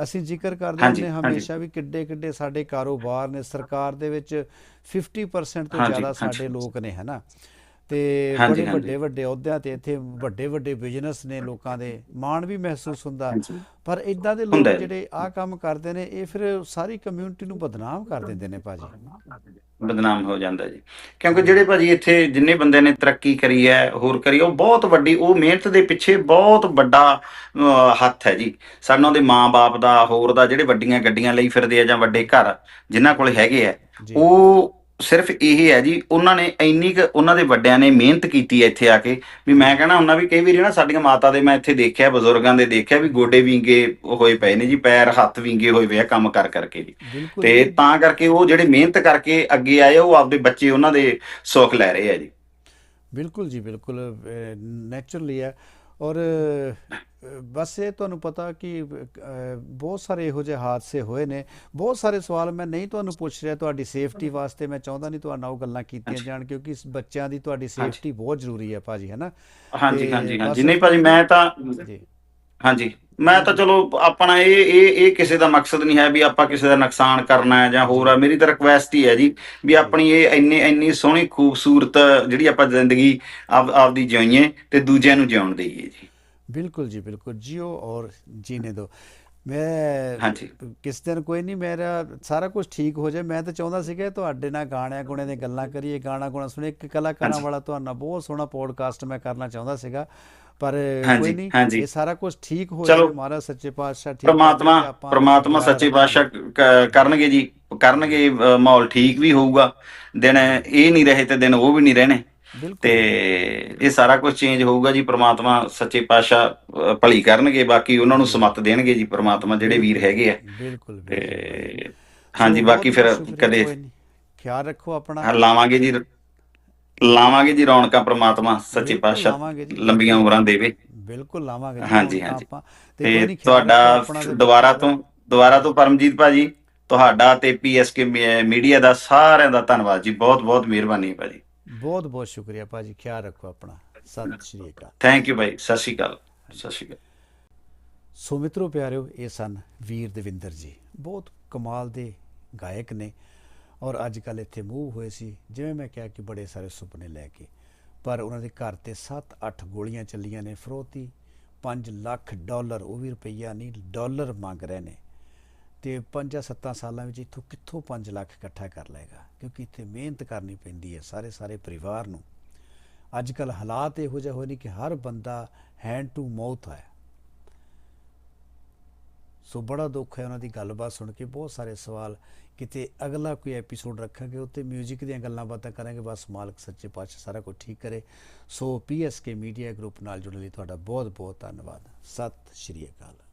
S1: ਅਸੀਂ ਜ਼ਿਕਰ ਕਰਦੇ ਹੁੰਦੇ। ਹਮੇਸ਼ਾ ਵੀ ਕਿੱਡੇ ਕਿੱਡੇ ਸਾਡੇ ਕਾਰੋਬਾਰ ਨੇ ਸਰਕਾਰ ਦੇ ਵਿੱਚ 50% ਤੋਂ ਜ਼ਿਆਦਾ। ਸਾਡੇ ਲੋਕ ਨੇ ਹਨਾ ਤੇ ਬੜੇ। ਵੱਡੇ ਵੱਡੇ ਅਹੁਦਿਆਂ ਤੇ ਇੱਥੇ ਵੱਡੇ ਵੱਡੇ ਬਿਜ਼ਨਸ ਨੇ ਲੋਕਾਂ ਦੇ ਮਾਣ ਵੀ ਮਹਿਸੂਸ ਹੁੰਦਾ। ਪਰ ਇਦਾਂ ਦੇ ਲੋਕ। ਜਿਹੜੇ ਆਹ ਕੰਮ ਕਰਦੇ ਨੇ ਇਹ ਫਿਰ ਸਾਰੀ ਕਮਿਊਨਿਟੀ ਨੂੰ ਬਦਨਾਮ ਕਰ ਦਿੰਦੇ ਨੇ ਭਾਜੀ
S2: ਬਦਨਾਮ ਹੋ ਜਾਂਦਾ ਜੀ ਕਿਉਂਕਿ ਜਿਹੜੇ ਭਾਜੀ ਇੱਥੇ ਜਿੰਨੇ ਬੰਦੇ ਨੇ ਤਰੱਕੀ ਕਰੀ ਹੈ ਹੋਰ ਕਰੀ ਉਹ ਬਹੁਤ ਵੱਡੀ ਉਹ ਮਿਹਨਤ ਦੇ ਪਿੱਛੇ ਬਹੁਤ ਵੱਡਾ ਹੱਥ ਹੈ ਜੀ ਸਾਨੂੰ ਉਹਦੇ ਮਾਂ-ਬਾਪ ਦਾ ਹੋਰ ਦਾ ਜਿਹੜੇ ਵੱਡੀਆਂ ਗੱਡੀਆਂ ਲਈ ਫਿਰਦੇ ਆ ਜਾਂ ਵੱਡੇ ਘਰ ਜਿਨ੍ਹਾਂ ਕੋਲ ਹੈਗੇ ਆ ਉਹ ਸਿਰਫ ਇਹ ਹੈ ਜੀ ਉਹਨਾਂ ਨੇ ਇੰਨੀ ਕੁ ਉਹਨਾਂ ਦੇ ਵੱਡਿਆਂ ਨੇ ਮਿਹਨਤ ਕੀਤੀ ਹੈ ਇੱਥੇ ਆ ਕੇ। ਵੀ ਮੈਂ ਕਹਿਣਾ ਹੁੰਦਾ ਵੀ ਕਈ ਵਾਰੀ ਨਾ ਸਾਡੀਆਂ ਮਾਤਾ ਦੇ ਮੈਂ ਇੱਥੇ ਦੇਖਿਆ ਬਜ਼ੁਰਗਾਂ ਦੇ ਦੇਖਿਆ ਵੀ ਗੋਡੇ ਵਿੰਗੇ ਹੋਏ ਪਏ ਨੇ ਜੀ ਪੈਰ ਹੱਥ ਵਿੰਗੇ ਹੋਏ ਪਏ ਆ ਕੰਮ ਕਰ ਕਰਕੇ ਜੀ। ਤੇ ਤਾਂ ਕਰਕੇ ਉਹ ਜਿਹੜੇ ਮਿਹਨਤ ਕਰਕੇ ਅੱਗੇ ਆਏ ਉਹ ਆਪਦੇ ਬੱਚੇ ਉਹਨਾਂ ਦੇ ਸੁੱਖ ਲੈ ਰਹੇ ਆ ਜੀ।
S1: ਬਿਲਕੁਲ ਜੀ ਬਿਲਕੁਲ ਨੇਚਰਲੀ ਹੈ। ਔਰ ਬਸ ਇਹ ਤੁਹਾਨੂੰ ਪਤਾ ਕਿ ਬਹੁਤ ਸਾਰੇ ਇਹੋ ਜਿਹੇ ਹਾਦਸੇ ਹੋਏ ਨੇ। ਬਹੁਤ ਸਾਰੇ ਸਵਾਲ ਮੈਂ ਨਹੀਂ ਤੁਹਾਨੂੰ ਪੁੱਛ ਰਿਹਾ ਤੁਹਾਡੀ ਸੇਫਟੀ ਵਾਸਤੇ ਮੈਂ ਚਾਹੁੰਦਾ ਨਹੀਂ ਤੁਹਾਡੇ ਉਹ ਗੱਲਾਂ ਕੀਤੀਆਂ ਜਾਣ ਕਿਉਂਕਿ ਇਸ ਬੱਚਿਆਂ ਦੀ ਤੁਹਾਡੀ ਸੇਫਟੀ ਬਹੁਤ ਜ਼ਰੂਰੀ ਹੈ ਭਾਜੀ ਹੈ ਨਾ?
S2: ਹਾਂਜੀ ਹਾਂਜੀ ਹਾਂਜੀ। ਨਹੀਂ ਭਾਜੀ ਮੈਂ ਤਾਂ
S1: ਜੀ।
S2: ਹਾਂਜੀ। ਮੈਂ ਤਾਂ ਚਲੋ ਆਪਣਾ ਇਹ ਇਹ ਇਹ ਕਿਸੇ ਦਾ ਮਕਸਦ ਨਹੀਂ ਹੈ ਵੀ ਆਪਾਂ ਕਿਸੇ ਦਾ ਨੁਕਸਾਨ ਕਰਨਾ ਹੈ ਜਾਂ ਹੋਰ ਆ ਮੇਰੀ ਤਾਂ ਰਿਕਵੈਸਟ ਹੀ ਹੈ ਜੀ ਵੀ ਆਪਣੀ ਇਹ ਇੰਨੀ ਇੰਨੀ ਸੋਹਣੀ ਖੂਬਸੂਰਤ ਜਿਹੜੀ ਆਪਾਂ ਜ਼ਿੰਦਗੀ ਆਪ ਆਪਦੀ ਜਿਉਈਏ ਤੇ ਦੂਜਿਆਂ ਨੂੰ ਜਿਉਣ ਦੇਈਏ ਜੀ।
S1: ਬਿਲਕੁਲ ਜੀ ਬਿਲਕੁਲ। ਜਿਓ ਔਰ ਜੀਨੇ ਦਿਓ ਮੈਂ
S2: ਹਾਂਜੀ।
S1: ਕਿਸ ਦਿਨ ਕੋਈ ਨਹੀਂ ਮੇਰਾ ਸਾਰਾ ਕੁਝ ਠੀਕ ਹੋ ਜਾਏ। ਮੈਂ ਤਾਂ ਚਾਹੁੰਦਾ ਸੀਗਾ ਤੁਹਾਡੇ ਨਾਲ ਗਾਣਿਆਂ ਗੁਣਿਆਂ ਦੀਆਂ ਗੱਲਾਂ ਕਰੀਏ ਗਾਣਾ ਗੁਣਾ ਸੁਣੇ ਇੱਕ ਕਲਾਕਾਰਾਂ। ਵਾਲਾ ਤੁਹਾਡਾ ਬਹੁਤ ਸੋਹਣਾ ਪੋਡਕਾਸਟ ਮੈਂ ਕਰਨਾ ਚਾਹੁੰਦਾ ਸੀਗਾ। ਪਰ ਕੋਈ ਨਹੀਂ। ਇਹ ਸਾਰਾ ਕੁਝ ਠੀਕ ਹੋ। ਜਾਏ ਮਹਾਰਾਜ ਸੱਚੇ ਪਾਤਸ਼ਾਹ ਠੀਕ
S2: ਪ੍ਰਮਾਤਮਾ ਪ੍ਰਮਾਤਮਾ ਸੱਚੇ। ਪਾਤਸ਼ਾਹ ਕਰਨਗੇ ਜੀ ਕਰਨਗੇ ਮਾਹੌਲ ਠੀਕ ਵੀ ਹੋਊਗਾ ਦਿਨ ਇਹ ਨਹੀਂ ਰਹੇ ਤੇ ਦਿਨ ਉਹ ਵੀ ਨਹੀਂ ਰਹਿਣੇ ਤੇ ਇਹ ਸਾਰਾ ਕੁਝ ਚੇਂਜ ਹੋਊਗਾ ਜੀ ਪ੍ਰਮਾਤਮਾ ਸੱਚੇ ਪਾਤਸ਼ਾਹ ਭਲੀ ਕਰਨਗੇ ਬਾਕੀ ਉਹਨਾਂ ਨੂੰ ਸਮੱਤ ਦੇਣਗੇ ਜੀ ਪ੍ਰਮਾਤਮਾ ਜਿਹੜੇ ਵੀਰ ਹੈਗੇ ਆ
S1: ਬਿਲਕੁਲ
S2: ਤੇ ਹਾਂਜੀ ਬਾਕੀ ਫਿਰ ਕਦੇ।
S1: ਖਿਆਲ ਰੱਖੋ ਆਪਣਾ
S2: ਲਾਵਾਂਗੇ ਜੀ ਲਾਵਾਂਗੇ ਜੀ ਰੌਣਕਾਂ ਪ੍ਰਮਾਤਮਾ ਸੱਚੇ ਪਾਤਸ਼ਾਹ
S1: ਲਾਵਾਂਗੇ ਜੀ।
S2: ਲੰਬੀਆਂ ਉਮਰਾਂ ਦੇਵੇ।
S1: ਬਿਲਕੁਲ ਲਾਵਾਂਗੇ ਜੀ
S2: ਹਾਂਜੀ,
S1: ਹੁਣ ਤਾਂ
S2: ਹਾਂਜੀ।
S1: ਆਪਾਂ। ਤੇ ਕੋਈ
S2: ਤੇ
S1: ਨਹੀਂ ਖਿਆਲ ਰੱਖੋ
S2: ਤੁਹਾਡਾ
S1: ਤੇ
S2: ਦੁਬਾਰਾ ਤੋਂ ਦੁਬਾਰਾ ਤੋਂ ਪਰਮਜੀਤ ਭਾਜੀ ਤੁਹਾਡਾ ਤੇ ਪੀਐਸਕੇ ਮੀਡੀਆ ਦਾ ਸਾਰਿਆਂ ਦਾ ਧੰਨਵਾਦ ਜੀ। ਬਹੁਤ ਬਹੁਤ ਮਿਹਰਬਾਨੀ ਹੈ ਭਾਜੀ।
S1: ਬਹੁਤ ਬਹੁਤ ਸ਼ੁਕਰੀਆ ਭਾਜੀ। ਖਿਆਲ ਰੱਖੋ ਆਪਣਾ। ਸਤਿ ਸ਼੍ਰੀ ਅਕਾਲ।
S2: ਥੈਂਕ ਯੂ ਭਾਈ। ਸਤਿ ਸ਼੍ਰੀ ਅਕਾਲ। ਸਤਿ ਸ਼੍ਰੀ ਅਕਾਲ।
S1: ਸੋ ਮਿੱਤਰੋ ਪਿਆਰਿਓ ਇਹ ਸਨ ਵੀਰ ਦਵਿੰਦਰ ਜੀ। ਬਹੁਤ ਕਮਾਲ ਦੇ ਗਾਇਕ ਨੇ। ਔਰ ਅੱਜ ਕੱਲ ਇੱਥੇ ਮੂਵ ਹੋਏ ਸੀ, ਜਿਵੇਂ ਮੈਂ ਕਿਹਾ ਕਿ ਬੜੇ ਸਾਰੇ ਸੁਪਨੇ ਲੈ ਕੇ। ਪਰ ਉਹਨਾਂ ਦੇ ਘਰ ਤੇ 7-8 ਗੋਲੀਆਂ ਚੱਲੀਆਂ ਨੇ, ਫਰੋਤੀ 5 ਲੱਖ ਡਾਲਰ, ਉਹ ਵੀ ਰੁਪਈਆ ਨਹੀਂ, ਡਾਲਰ ਮੰਗ ਰਹੇ ਨੇ। ਤੇ 5-7 ਸਾਲਾਂ ਵਿੱਚ ਇੱਥੋਂ ਕਿੱਥੋਂ 5 ਲੱਖ ਇਕੱਠਾ ਕਰ ਲਏਗਾ? ਕਿਉਂਕਿ ਇੱਥੇ ਮਿਹਨਤ ਕਰਨੀ ਪੈਂਦੀ ਹੈ ਸਾਰੇ ਸਾਰੇ ਪਰਿਵਾਰ ਨੂੰ। ਅੱਜ ਕੱਲ ਹਾਲਾਤ ਇਹੋ ਜਿਹੇ ਹੋਏ ਨੇ ਕਿ ਹਰ ਬੰਦਾ ਹੈਂਡ ਟੂ ਮਾਊਥ ਹੈ। ਸੋ ਬੜਾ ਦੁੱਖ ਹੈ ਉਹਨਾਂ ਦੀ ਗੱਲਬਾਤ ਸੁਣ ਕੇ, ਬਹੁਤ ਸਾਰੇ ਸਵਾਲ ਕਿਤੇ ਅਗਲਾ ਕੋਈ ਐਪੀਸੋਡ ਰੱਖਾਂਗੇ ਉੱਤੇ 뮤직 ਦੀਆਂ ਗੱਲਾਂ ਬਾਤਾਂ ਕਰਾਂਗੇ, ਬਸ ਮਾਲਕ ਸੱਚੇ ਪਾਤਸ਼ਾਹ ਸਾਰਾ ਕੁਝ ਠੀਕ ਕਰੇ। ਸੋ ਪੀਐਸਕੇ ਮੀਡੀਆ ਗਰੁੱਪ ਨਾਲ ਜੁੜਨ ਲਈ ਤੁਹਾਡਾ ਬਹੁਤ ਬਹੁਤ ਧੰਨਵਾਦ। ਸਤਿ ਸ਼੍ਰੀ ਅਕਾਲ।